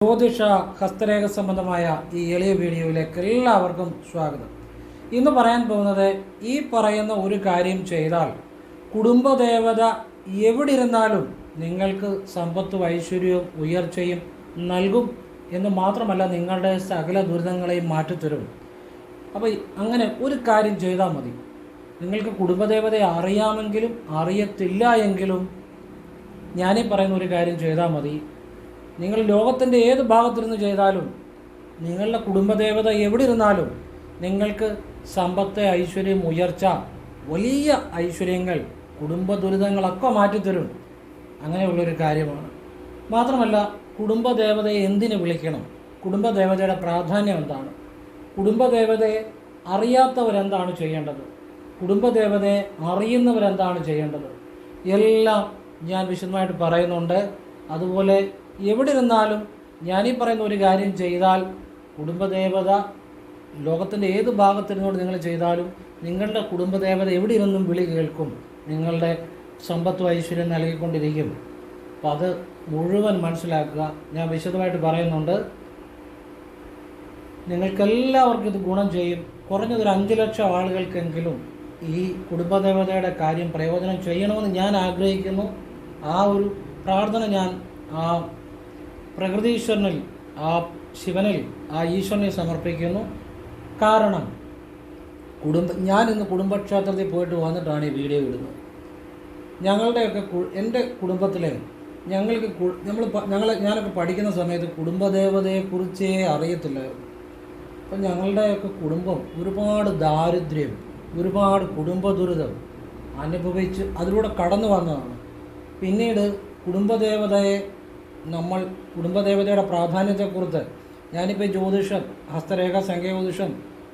ജ്യോതിഷ ഹസ്തരേഖ സംബന്ധമായ ഈ എളിയ വീഡിയോയിലേക്ക് എല്ലാവർക്കും സ്വാഗതം. ഇന്ന് പറയാൻ പോകുന്നത് ഈ പറയുന്ന ഒരു കാര്യം ചെയ്താൽ കുടുംബദേവത എവിടെ ഇരുന്നാലും നിങ്ങൾക്ക് സമ്പത്ത് ഐശ്വര്യവും ഉയർച്ചയും നൽകും എന്ന് മാത്രമല്ല നിങ്ങളുടെ സകല ദുരിതങ്ങളെയും മാറ്റിത്തരും. അപ്പോൾ അങ്ങനെ ഒരു കാര്യം ചെയ്താൽ മതി. നിങ്ങൾക്ക് കുടുംബദേവതയെ അറിയാമെങ്കിലും അറിയത്തില്ല എങ്കിലും ഞാനീ പറയുന്ന ഒരു കാര്യം ചെയ്താൽ മതി. നിങ്ങൾ ലോകത്തിന്റെ ഏത് ഭാഗത്തിരുന്ന് ചെയ്താലും നിങ്ങളുടെ കുടുംബദേവത എവിടെ ഇരുന്നാലും നിങ്ങൾക്ക് സമ്പത്ത് ഐശ്വര്യം ഉയർച്ച വലിയ ഐശ്വര്യങ്ങൾ കുടുംബ ദുരിതങ്ങളൊക്കെ മാറ്റിത്തരും. അങ്ങനെയുള്ളൊരു കാര്യമാണ്. മാത്രമല്ല കുടുംബദേവതയെ എന്തിന് വിളിക്കണം? കുടുംബദേവതയുടെ പ്രാധാന്യം എന്താണ്? കുടുംബദേവതയെ അറിയാത്തവരെന്താണ് ചെയ്യേണ്ടത്? കുടുംബദേവതയെ അറിയുന്നവരെന്താണ് ചെയ്യേണ്ടത്? എല്ലാം ഞാൻ വിശദമായിട്ട് പറയുന്നുണ്ട്. അതുപോലെ എവിടെ ഇരുന്നാലും ഞാനീ പറയുന്ന ഒരു കാര്യം ചെയ്താൽ കുടുംബദേവത ലോകത്തിന്റെ ഏത് ഭാഗത്തിരുന്നോട് നിങ്ങൾ ചെയ്താലും നിങ്ങളുടെ കുടുംബദേവത എവിടെ ഇരുന്നും വിളി കേൾക്കും. നിങ്ങളുടെ സമ്പത്തും ഐശ്വര്യം നൽകിക്കൊണ്ടിരിക്കും. അപ്പം അത് മുഴുവൻ മനസ്സിലാക്കുക. ഞാൻ വിശദമായിട്ട് പറയുന്നുണ്ട്. നിങ്ങൾക്കെല്ലാവർക്കും ഇത് ഗുണം ചെയ്യും. കുറഞ്ഞതൊരു അഞ്ച് ലക്ഷം ആളുകൾക്കെങ്കിലും ഈ കുടുംബദേവതയുടെ കാര്യം പ്രയോജനം ചെയ്യണമെന്ന് ഞാൻ ആഗ്രഹിക്കുന്നു. ആ ഒരു പ്രാർത്ഥന ഞാൻ ആ പ്രകൃതീശ്വരനിൽ ആ ശിവനിൽ ആ ഈശ്വരനെ സമർപ്പിക്കുന്നു. കാരണം കുടുംബ ഞാൻ ഇന്ന് കുടുംബക്ഷേത്രത്തിൽ പോയിട്ട് വന്നിട്ടാണ് ഈ വീഡിയോ ഇടുന്നത്. ഞങ്ങളുടെയൊക്കെ എന്റെ കുടുംബത്തിലെ ഞങ്ങൾക്ക് നമ്മൾ ഞങ്ങൾ ഞാനൊക്കെ പഠിക്കുന്ന സമയത്ത് കുടുംബദേവതയെക്കുറിച്ചേ അറിയത്തില്ലായിരുന്നു അപ്പം ഞങ്ങളുടെയൊക്കെ കുടുംബം ഒരുപാട് ദാരിദ്ര്യം ഒരുപാട് കുടുംബ ദുരിതം അനുഭവിച്ച് അതിലൂടെ കടന്നു വന്നതാണ്. പിന്നീട് കുടുംബദേവതയെ നമ്മൾ കുടുംബദേവതയുടെ പ്രാധാന്യത്തെക്കുറിച്ച് ഞാനിപ്പോൾ ജ്യോതിഷം ഹസ്തരേഖ സംഖ്യജ്യോതിഷം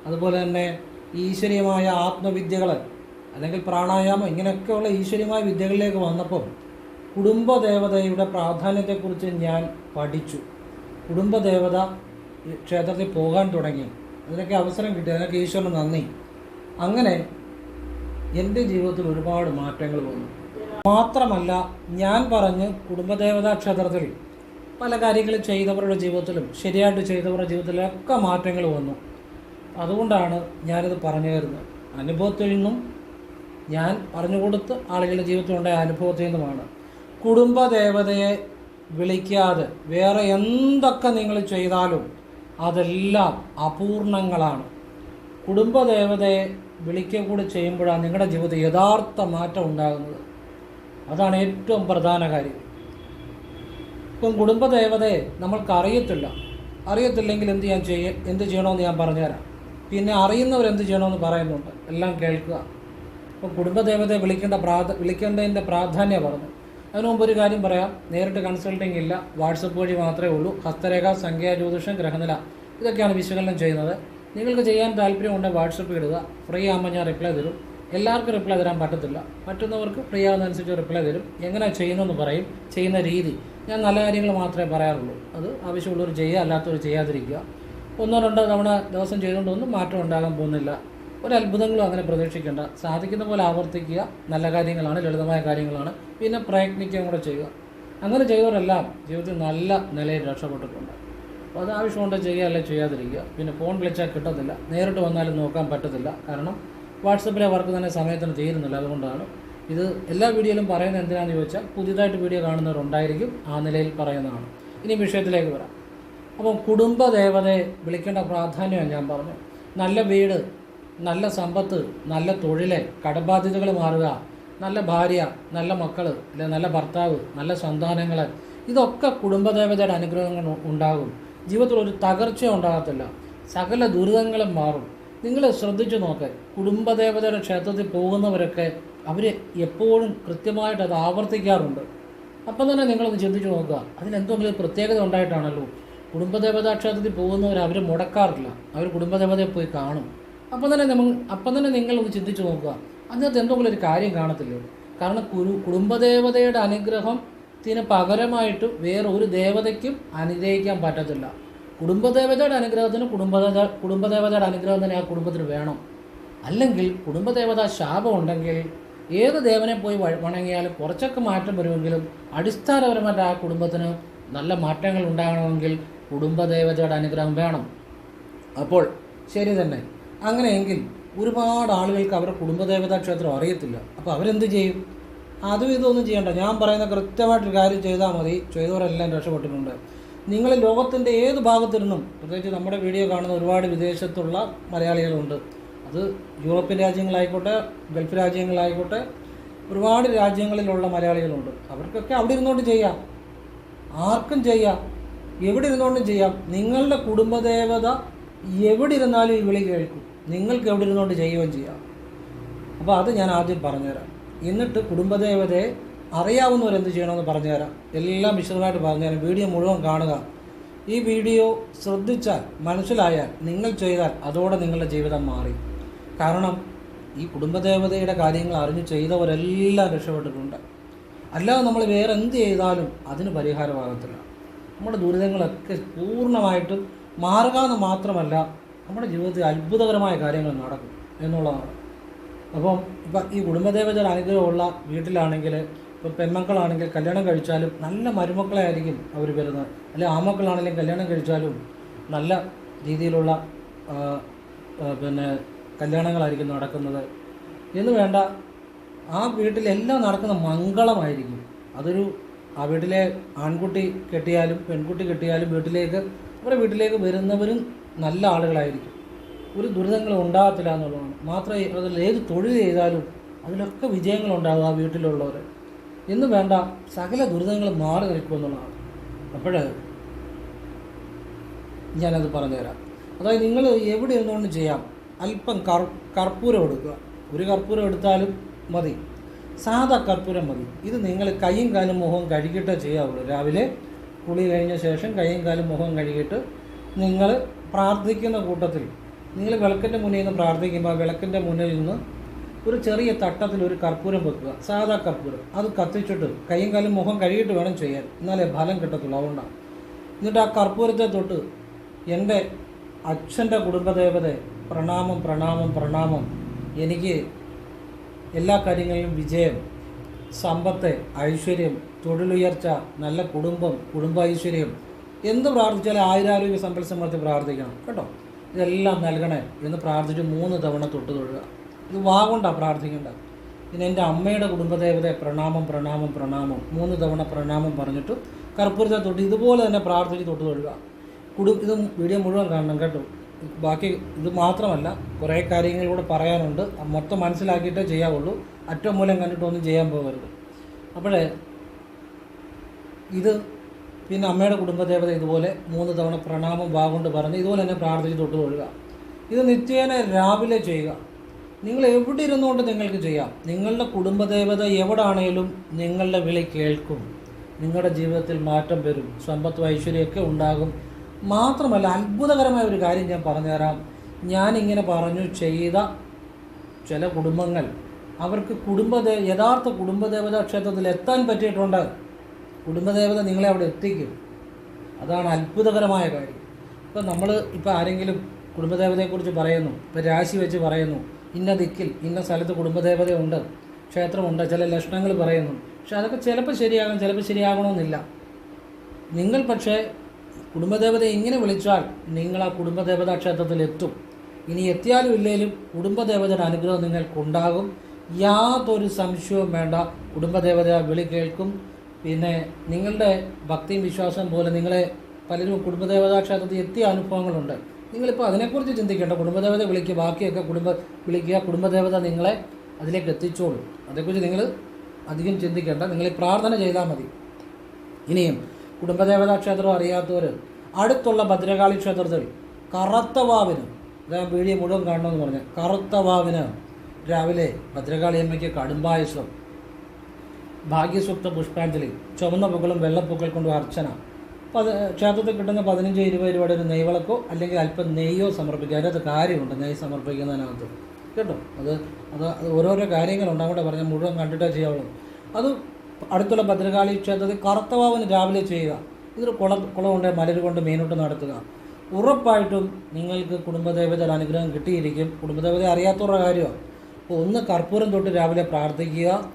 അതുപോലെ തന്നെ ഈശ്വരീയമായ ആത്മവിദ്യകൾ അല്ലെങ്കിൽ പ്രാണായാമം ഇങ്ങനെയൊക്കെയുള്ള ഈശ്വരീയമായ വിദ്യകളിലേക്ക് വന്നപ്പോൾ കുടുംബദേവതയുടെ പ്രാധാന്യത്തെക്കുറിച്ച് ഞാൻ പഠിച്ചു. കുടുംബദേവത ക്ഷേത്രത്തിൽ പോകാൻ തുടങ്ങി. അതിനൊക്കെ അവസരം കിട്ടി. അതിനൊക്കെ ഈശ്വരന് നന്ദി. അങ്ങനെ എന്റെ ജീവിതത്തിൽ ഒരുപാട് മാറ്റങ്ങൾ വന്നു. മാത്രമല്ല ഞാൻ പറഞ്ഞ് കുടുംബദേവതാ ക്ഷേത്രത്തിൽ പല കാര്യങ്ങളും ചെയ്തവരുടെ ജീവിതത്തിലും ശരിയായിട്ട് ചെയ്തവരുടെ ജീവിതത്തിലൊക്കെ മാറ്റങ്ങൾ വന്നു. അതുകൊണ്ടാണ് ഞാനിത് പറഞ്ഞു തരുന്നത്. അനുഭവത്തിൽ നിന്നും ഞാൻ പറഞ്ഞു കൊടുത്ത് ആളുകളുടെ ജീവിതത്തിലുണ്ടായ അനുഭവത്തിൽ നിന്നുമാണ്. കുടുംബദേവതയെ വിളിക്കാതെ വേറെ എന്തൊക്കെ നിങ്ങൾ ചെയ്താലും അതെല്ലാം അപൂർണങ്ങളാണ്. കുടുംബദേവതയെ വിളിക്കുക കൂടി ചെയ്യുമ്പോഴാണ് നിങ്ങളുടെ ജീവിതത്തിൽ യഥാർത്ഥ മാറ്റം ഉണ്ടാകുന്നത്. അതാണ് ഏറ്റവും പ്രധാന കാര്യം. ഇപ്പം കുടുംബദേവതയെ നമ്മൾക്ക് അറിയത്തില്ല അറിയത്തില്ലെങ്കിൽ എന്ത് ഞാൻ ചെയ്യ എന്ത് ചെയ്യണമെന്ന് ഞാൻ പറഞ്ഞുതരാം. പിന്നെ അറിയുന്നവർ എന്ത് ചെയ്യണമെന്ന് പറയുന്നുണ്ട്. എല്ലാം കേൾക്കുക. അപ്പം കുടുംബദേവതയെ വിളിക്കേണ്ട പ്രാധ വിളിക്കേണ്ടതിന്റെ പ്രാധാന്യം പറഞ്ഞു. അതിനു മുമ്പ് ഒരു കാര്യം പറയാം. നേരിട്ട് കൺസൾട്ടിംഗ് ഇല്ല. വാട്സപ്പ് വഴി മാത്രമേ ഉള്ളൂ. ഹസ്തരേഖ സംഖ്യാ ജ്യോതിഷം ഗ്രഹനില ഇതൊക്കെയാണ് വിശകലനം ചെയ്യുന്നത്. നിങ്ങൾക്ക് ചെയ്യാൻ താല്പര്യമുണ്ടെങ്കിൽ വാട്സപ്പ് ഇടുക. ഫ്രീ ആകുമ്പോൾ ഞാൻ റിപ്ലൈ തരും. എല്ലാവർക്കും റിപ്ലൈ തരാൻ പറ്റത്തില്ല. പറ്റുന്നവർക്ക് ഫ്രീ ആകുന്നതനുസരിച്ച് റിപ്ലൈ തരും. എങ്ങനെ ചെയ്യുന്നതെന്ന് പറയും. ചെയ്യുന്ന രീതി. ഞാൻ നല്ല കാര്യങ്ങൾ മാത്രമേ പറയാറുള്ളൂ. അത് ആവശ്യമുള്ളവർ ചെയ്യുക അല്ലാത്തവർ ചെയ്യാതിരിക്കുക. ഒന്നോ രണ്ടോ തവണ ദിവസം ചെയ്തുകൊണ്ടൊന്നും മാറ്റം ഉണ്ടാകാൻ പോകുന്നില്ല. ഒരു അത്ഭുതങ്ങളും അങ്ങനെ പ്രതീക്ഷിക്കേണ്ട. സാധിക്കുന്ന പോലെ ആവർത്തിക്കുക. നല്ല കാര്യങ്ങളാണ് ലളിതമായ കാര്യങ്ങളാണ്. പിന്നെ പ്രയത്നിക്കുകയും കൂടെ ചെയ്യുക. അങ്ങനെ ചെയ്തവരെല്ലാം ജീവിതത്തിൽ നല്ല നിലയിൽ രക്ഷപ്പെട്ടിട്ടുണ്ട്. അപ്പോൾ അത് ആവശ്യമുണ്ട് ചെയ്യുക അല്ലെങ്കിൽ ചെയ്യാതിരിക്കുക. പിന്നെ ഫോൺ വിളിച്ചാൽ കിട്ടത്തില്ല. നേരിട്ട് വന്നാലും നോക്കാൻ പറ്റത്തില്ല. കാരണം വാട്സപ്പിലെ വർക്ക് തന്നെ സമയത്തിന് തീരുന്നില്ല. അതുകൊണ്ടാണ് ഇത് എല്ലാ വീഡിയോയിലും പറയുന്നത് എന്തിനാണെന്ന് ചോദിച്ചാൽ പുതിയതായിട്ട് വീഡിയോ കാണുന്നവരുണ്ടായിരിക്കും ആ നിലയിൽ പറയുന്നതാണ്. ഇനി വിഷയത്തിലേക്ക് വരാം. അപ്പം കുടുംബ ദേവതയെ വിളിക്കേണ്ട പ്രാധാന്യം ഞാൻ പറഞ്ഞു നല്ല വീട് നല്ല സമ്പത്ത് നല്ല തൊഴിൽ കടബാധ്യതകൾ മാറുക നല്ല ഭാര്യ നല്ല മക്കൾ അല്ലെ നല്ല ഭർത്താവ് നല്ല സന്താനങ്ങൾ ഇതൊക്കെ കുടുംബദേവതയുടെ അനുഗ്രഹങ്ങൾ ഉണ്ടാകും. ജീവിതത്തിൽ ഒരു തകർച്ച ഉണ്ടാകത്തില്ല സകല ദുരിതങ്ങളും മാറും. നിങ്ങൾ ശ്രദ്ധിച്ചു നോക്ക്. കുടുംബദേവതയുടെ ക്ഷേത്രത്തിൽ പോകുന്നവരൊക്കെ അവർ എപ്പോഴും കൃത്യമായിട്ട് അത് ആവർത്തിക്കാറുണ്ട്. അപ്പം തന്നെ നിങ്ങളൊന്ന് ചിന്തിച്ചു നോക്കുക. അതിനെന്തെങ്കിലും ഒരു പ്രത്യേകത ഉണ്ടായിട്ടാണല്ലോ കുടുംബദേവതാ ക്ഷേത്രത്തിൽ പോകുന്നവർ അവർ മുടക്കാറില്ല. അവർ കുടുംബദേവതയെ പോയി കാണും. അപ്പം തന്നെ നമ്മൾ അപ്പം തന്നെ നിങ്ങളൊന്ന് ചിന്തിച്ചു നോക്കുക. അതിനകത്ത് എന്തെങ്കിലും ഒരു കാര്യം കാണത്തില്ലേ? കാരണം കുരു കുടുംബദേവതയുടെ അനുഗ്രഹത്തിന് പകരമായിട്ട് വേറെ ഒരു ദേവതയ്ക്കും അനുഗ്രഹിക്കാൻ പറ്റത്തില്ല. കുടുംബദേവതയുടെ അനുഗ്രഹത്തിന് കുടുംബദേവത കുടുംബദേവതയുടെ അനുഗ്രഹം തന്നെ ആ കുടുംബത്തിന് വേണം. അല്ലെങ്കിൽ കുടുംബദേവത ശാപം ഉണ്ടെങ്കിൽ ഏത് ദേവനെ പോയി വണങ്ങിയാലും കുറച്ചൊക്കെ മാറ്റം വരുമെങ്കിലും അടിസ്ഥാനപരമായിട്ട് ആ കുടുംബത്തിന് നല്ല മാറ്റങ്ങൾ ഉണ്ടാകണമെങ്കിൽ കുടുംബദേവതയുടെ അനുഗ്രഹം വേണം. അപ്പോൾ ശരി തന്നെ. അങ്ങനെയെങ്കിൽ ഒരുപാട് ആളുകൾക്ക് അവരുടെ കുടുംബദേവതാ ക്ഷേത്രം അറിയത്തില്ല. അപ്പോൾ അവരെന്ത് ചെയ്യും? അതും ഇതൊന്നും ചെയ്യണ്ട. ഞാൻ പറയുന്ന കൃത്യമായിട്ടൊരു കാര്യം ചെയ്താൽ മതി. ചെയ്തവരെല്ലാം രക്ഷപ്പെട്ടിട്ടുണ്ട്. നിങ്ങൾ ലോകത്തിന്റെ ഏത് ഭാഗത്തിരുന്നും പ്രത്യേകിച്ച് നമ്മുടെ വീഡിയോ കാണുന്ന ഒരുപാട് വിദേശത്തുള്ള മലയാളികളുണ്ട്. അത് യൂറോപ്യൻ രാജ്യങ്ങളായിക്കോട്ടെ ഗൾഫ് രാജ്യങ്ങളായിക്കോട്ടെ ഒരുപാട് രാജ്യങ്ങളിലുള്ള മലയാളികളുണ്ട്. അവർക്കൊക്കെ അവിടെ ഇരുന്നുകൊണ്ട് ചെയ്യാം. ആർക്കും ചെയ്യാം. എവിടെ ഇരുന്നുകൊണ്ടും ചെയ്യാം. നിങ്ങളുടെ കുടുംബദേവത എവിടെ ഇരുന്നാലും ഈ വിളി കേൾക്കും. നിങ്ങൾക്ക് എവിടെ ഇരുന്നുകൊണ്ട് ചെയ്യുകയും ചെയ്യാം. അപ്പോൾ അത് ഞാൻ ആദ്യം പറഞ്ഞുതരാം. എന്നിട്ട് കുടുംബദേവതയെ അറിയാവുന്നവരെന്ത് ചെയ്യണമെന്ന് പറഞ്ഞുതരാം എല്ലാം വിശദമായിട്ട് പറഞ്ഞുതരാം വീഡിയോ മുഴുവൻ കാണുക. ഈ വീഡിയോ ശ്രദ്ധിച്ചാൽ മനസ്സിലായാൽ നിങ്ങൾ ചെയ്താൽ അതോടെ നിങ്ങളുടെ ജീവിതം മാറി. കാരണം ഈ കുടുംബദേവതയുടെ കാര്യങ്ങൾ അറിഞ്ഞ് ചെയ്തവരെല്ലാം രക്ഷപ്പെട്ടിട്ടുണ്ട്. അല്ലാതെ നമ്മൾ വേറെ എന്ത് ചെയ്താലും അതിന് പരിഹാരമാകത്തില്ല. നമ്മുടെ ദുരിതങ്ങളൊക്കെ പൂർണമായിട്ടും മാറുക എന്ന് മാത്രമല്ല നമ്മുടെ ജീവിതത്തിൽ അത്ഭുതകരമായ കാര്യങ്ങൾ നടക്കും എന്നുള്ളതാണ്. അപ്പം ഇപ്പം ഈ കുടുംബദേവതയുടെ അനുഗ്രഹമുള്ള വീട്ടിലാണെങ്കിൽ ഇപ്പോൾ പെൺമക്കളാണെങ്കിൽ കല്യാണം കഴിച്ചാലും നല്ല മരുമക്കളെ ആയിരിക്കും അവർ വരുന്നത്. അല്ലെങ്കിൽ ആമക്കളാണെങ്കിലും കല്യാണം കഴിച്ചാലും നല്ല രീതിയിലുള്ള പിന്നെ കല്യാണങ്ങളായിരിക്കും നടക്കുന്നത്. എന്ന് വേണ്ട ആ വീട്ടിലെല്ലാം നടക്കുന്ന മംഗളമായിരിക്കും. അതൊരു ആ വീട്ടിലെ ആൺകുട്ടി കെട്ടിയാലും പെൺകുട്ടി കെട്ടിയാലും വീട്ടിലേക്ക് അവരുടെ വീട്ടിലേക്ക് വരുന്നവരും നല്ല ആളുകളായിരിക്കും. ഒരു ദുരിതങ്ങളും ഉണ്ടാകത്തില്ല എന്നുള്ളതാണ്. മാത്രമേ അതിൽ ഏത് തൊഴിൽ ചെയ്താലും അതിലൊക്കെ വിജയങ്ങളുണ്ടാകും ആ വീട്ടിലുള്ളവർ എന്ന് വേണ്ട സകല ദുരിതങ്ങളും മാറി നിൽക്കും എന്നുള്ളതാണ്. അപ്പോൾ ഞാനത് പറഞ്ഞുതരാം. അതായത് നിങ്ങൾ എവിടെ ഇരുന്നുകൊണ്ട് ചെയ്യാം. അല്പം കർ കർപ്പൂരം എടുക്കുക. ഒരു കർപ്പൂരം എടുത്താലും മതി. സാധാ കർപ്പൂരം മതി. ഇത് നിങ്ങൾ കൈയും കാലും മുഖവും കഴുകിയിട്ടേ ചെയ്യാവുള്ളൂ. രാവിലെ കുളി കഴിഞ്ഞ ശേഷം കൈയും കാലും മുഖവും കഴുകിയിട്ട് നിങ്ങൾ പ്രാർത്ഥിക്കുന്ന കൂട്ടത്തിൽ നിങ്ങൾ വിളക്കിന്റെ മുന്നിൽ നിന്ന് പ്രാർത്ഥിക്കുമ്പോൾ വിളക്കിന്റെ മുന്നിൽ നിന്ന് ഒരു ചെറിയ തട്ടത്തിൽ ഒരു കർപ്പൂരം വെക്കുക. സാധാ കർപ്പൂരം. അത് കത്തിച്ചിട്ട് കൈയും കാലും മുഖം കഴുകിയിട്ട് വേണം ചെയ്യാൻ. എന്നാലേ ഫലം കിട്ടത്തുള്ളൂ. അതുകൊണ്ടാണ് എന്നിട്ട് ആ കർപ്പൂരത്തെ തൊട്ട് എന്റെ അച്ഛന്റെ കുടുംബദേവതയെ പ്രണാമം പ്രണാമം പ്രണാമം. എനിക്ക് എല്ലാ കാര്യങ്ങളിലും വിജയം സമ്പത്ത് ഐശ്വര്യം തൊഴിലുയർച്ച നല്ല കുടുംബം കുടുംബ ഐശ്വര്യം എന്ത് പ്രാർത്ഥിച്ചാലും ആയുരാരോഗ്യ സമ്പൽ സമൃദ്ധി പ്രാർത്ഥിക്കണം. കേട്ടോ? ഇതെല്ലാം നൽകണേ എന്ന് പ്രാർത്ഥിച്ച് മൂന്ന് തവണ തൊട്ട് തൊഴുക. ഇത് വാഗൊണ്ടാണ് പ്രാർത്ഥിക്കേണ്ടത് പിന്നെ എന്റെ അമ്മയുടെ കുടുംബദേവതയെ പ്രണാമം പ്രണാമം പ്രണാമം. മൂന്ന് തവണ പ്രണാമം പറഞ്ഞിട്ട് കർപ്പൂരത്തെ തൊട്ട് ഇതുപോലെ തന്നെ പ്രാർത്ഥിച്ച് തൊട്ട് തൊഴുക കുടു ഇത് വീഡിയോ മുഴുവൻ കാണണം കേട്ടോ. ബാക്കി ഇത് മാത്രമല്ല കുറേ കാര്യങ്ങളിലൂടെ പറയാനുണ്ട്. മൊത്തം മനസ്സിലാക്കിയിട്ടേ ചെയ്യാവുള്ളൂ. അറ്റം മൂലം കണ്ടിട്ടൊന്നും ചെയ്യാൻ പോകരുത്. അപ്പോഴേ ഇത് പിന്നെ അമ്മയുടെ കുടുംബദേവത ഇതുപോലെ മൂന്ന് തവണ പ്രണാമം വാഗുണ്ട് പറഞ്ഞ് ഇതുപോലെ തന്നെ പ്രാർത്ഥിച്ച് തൊട്ട് തൊഴുക ഇത് നിത്യേന രാവിലെ ചെയ്യുക. നിങ്ങൾ എവിടെ ഇരുന്നുകൊണ്ട് നിങ്ങൾക്ക് ചെയ്യാം. നിങ്ങളുടെ കുടുംബദേവത എവിടാണേലും നിങ്ങളുടെ വിളി കേൾക്കും. നിങ്ങളുടെ ജീവിതത്തിൽ മാറ്റം വരും. സമ്പത്ത് ഐശ്വര്യമൊക്കെ ഉണ്ടാകും. മാത്രമല്ല അത്ഭുതകരമായ ഒരു കാര്യം ഞാൻ പറഞ്ഞുതരാം. ഞാനിങ്ങനെ പറഞ്ഞു ചെയ്ത ചില കുടുംബങ്ങൾ. അവർക്ക് കുടുംബദേ യഥാർത്ഥ കുടുംബദേവത ക്ഷേത്രത്തിൽ എത്താൻ പറ്റിയിട്ടുണ്ട്. കുടുംബദേവത നിങ്ങളെ അവിടെ എത്തിക്കും. അതാണ് അത്ഭുതകരമായ കാര്യം. ഇപ്പം നമ്മൾ ഇപ്പോൾ ആരെങ്കിലും കുടുംബദേവതയെക്കുറിച്ച് പറയുന്നു ഇപ്പോൾ രാശി വെച്ച് പറയുന്നു ഇന്ന ദിക്കിൽ ഇന്ന സ്ഥലത്ത് കുടുംബദേവതയുണ്ട് ക്ഷേത്രമുണ്ട് ചില ലക്ഷണങ്ങൾ പറയുന്നു. പക്ഷെ അതൊക്കെ ചിലപ്പോൾ ശരിയാകും ചിലപ്പോൾ ശരിയാകണമെന്നില്ല. നിങ്ങൾ പക്ഷേ കുടുംബദേവതയെ ഇങ്ങനെ വിളിച്ചാൽ നിങ്ങൾ ആ കുടുംബദേവതാ ക്ഷേത്രത്തിൽ എത്തും. ഇനി എത്തിയാലും ഇല്ലെങ്കിലും കുടുംബദേവതയുടെ അനുഗ്രഹം നിങ്ങൾക്കുണ്ടാകും. യാതൊരു സംശയവും വേണ്ട. കുടുംബദേവത വിളി കേൾക്കും. പിന്നെ നിങ്ങളുടെ ഭക്തിയും വിശ്വാസം പോലെ നിങ്ങളെ പലരും കുടുംബദേവതാ ക്ഷേത്രത്തിൽ എത്തിയ അനുഭവങ്ങളുണ്ട്. നിങ്ങളിപ്പോൾ അതിനെക്കുറിച്ച് ചിന്തിക്കേണ്ട കുടുംബദേവത വിളിക്കുക ബാക്കിയൊക്കെ കുടുംബ വിളിക്കുക കുടുംബദേവത നിങ്ങളെ അതിലേക്ക് എത്തിച്ചോളൂ. അതേക്കുറിച്ച് നിങ്ങൾ അധികം ചിന്തിക്കേണ്ട. നിങ്ങൾ ഈ പ്രാർത്ഥന ചെയ്താൽ മതി. ഇനിയും കുടുംബദേവതാ ക്ഷേത്രം അറിയാത്തവർ അടുത്തുള്ള ഭദ്രകാളി ക്ഷേത്രത്തിൽ കറുത്ത വാവിന് അതായത് വീഡിയോ മുഴുവൻ കാണണമെന്ന് പറഞ്ഞു കറുത്ത വാവിന് രാവിലെ ഭദ്രകാളി അമ്മയ്ക്ക് കടുംബായുസം ഭാഗ്യസൂക്ത പുഷ്പാഞ്ജലി ചുവന്ന പൂക്കളും വെള്ളപ്പൂക്കൾ കൊണ്ട് അർച്ചന പത് ക്ഷേത്രത്തിൽ കിട്ടുന്ന പതിനഞ്ച് ഇരുപത് രൂപയുടെ ഒരു നെയ്വിളക്കോ അല്ലെങ്കിൽ അല്പം നെയ്യോ സമർപ്പിക്കുക. അതിനകത്ത് കാര്യമുണ്ട്. നെയ്യ് സമർപ്പിക്കുന്നതിനകത്ത്. കേട്ടോ? അത് അത് ഓരോരോ കാര്യങ്ങളുണ്ട്. അങ്ങോട്ട് പറഞ്ഞാൽ മുഴുവൻ കണ്ടിട്ടേ ചെയ്യാവുള്ളൂ. അത് അടുത്തുള്ള ഭദ്രകാളി ക്ഷേത്രത്തിൽ കറുത്തവാവിന് രാവിലെ ചെയ്യുക. ഇതൊരു കുളം കുളമുണ്ട് മലര് കൊണ്ട് മീനോട്ട് നടത്തുക. ഉറപ്പായിട്ടും നിങ്ങൾക്ക് കുടുംബദേവതയുടെ അനുഗ്രഹം കിട്ടിയിരിക്കും. കുടുംബദേവതയെ അറിയാത്തവരുടെ കാര്യമാണ്. അപ്പോൾ ഒന്ന് കർപ്പൂരം തൊട്ട് രാവിലെ പ്രാർത്ഥിക്കുക.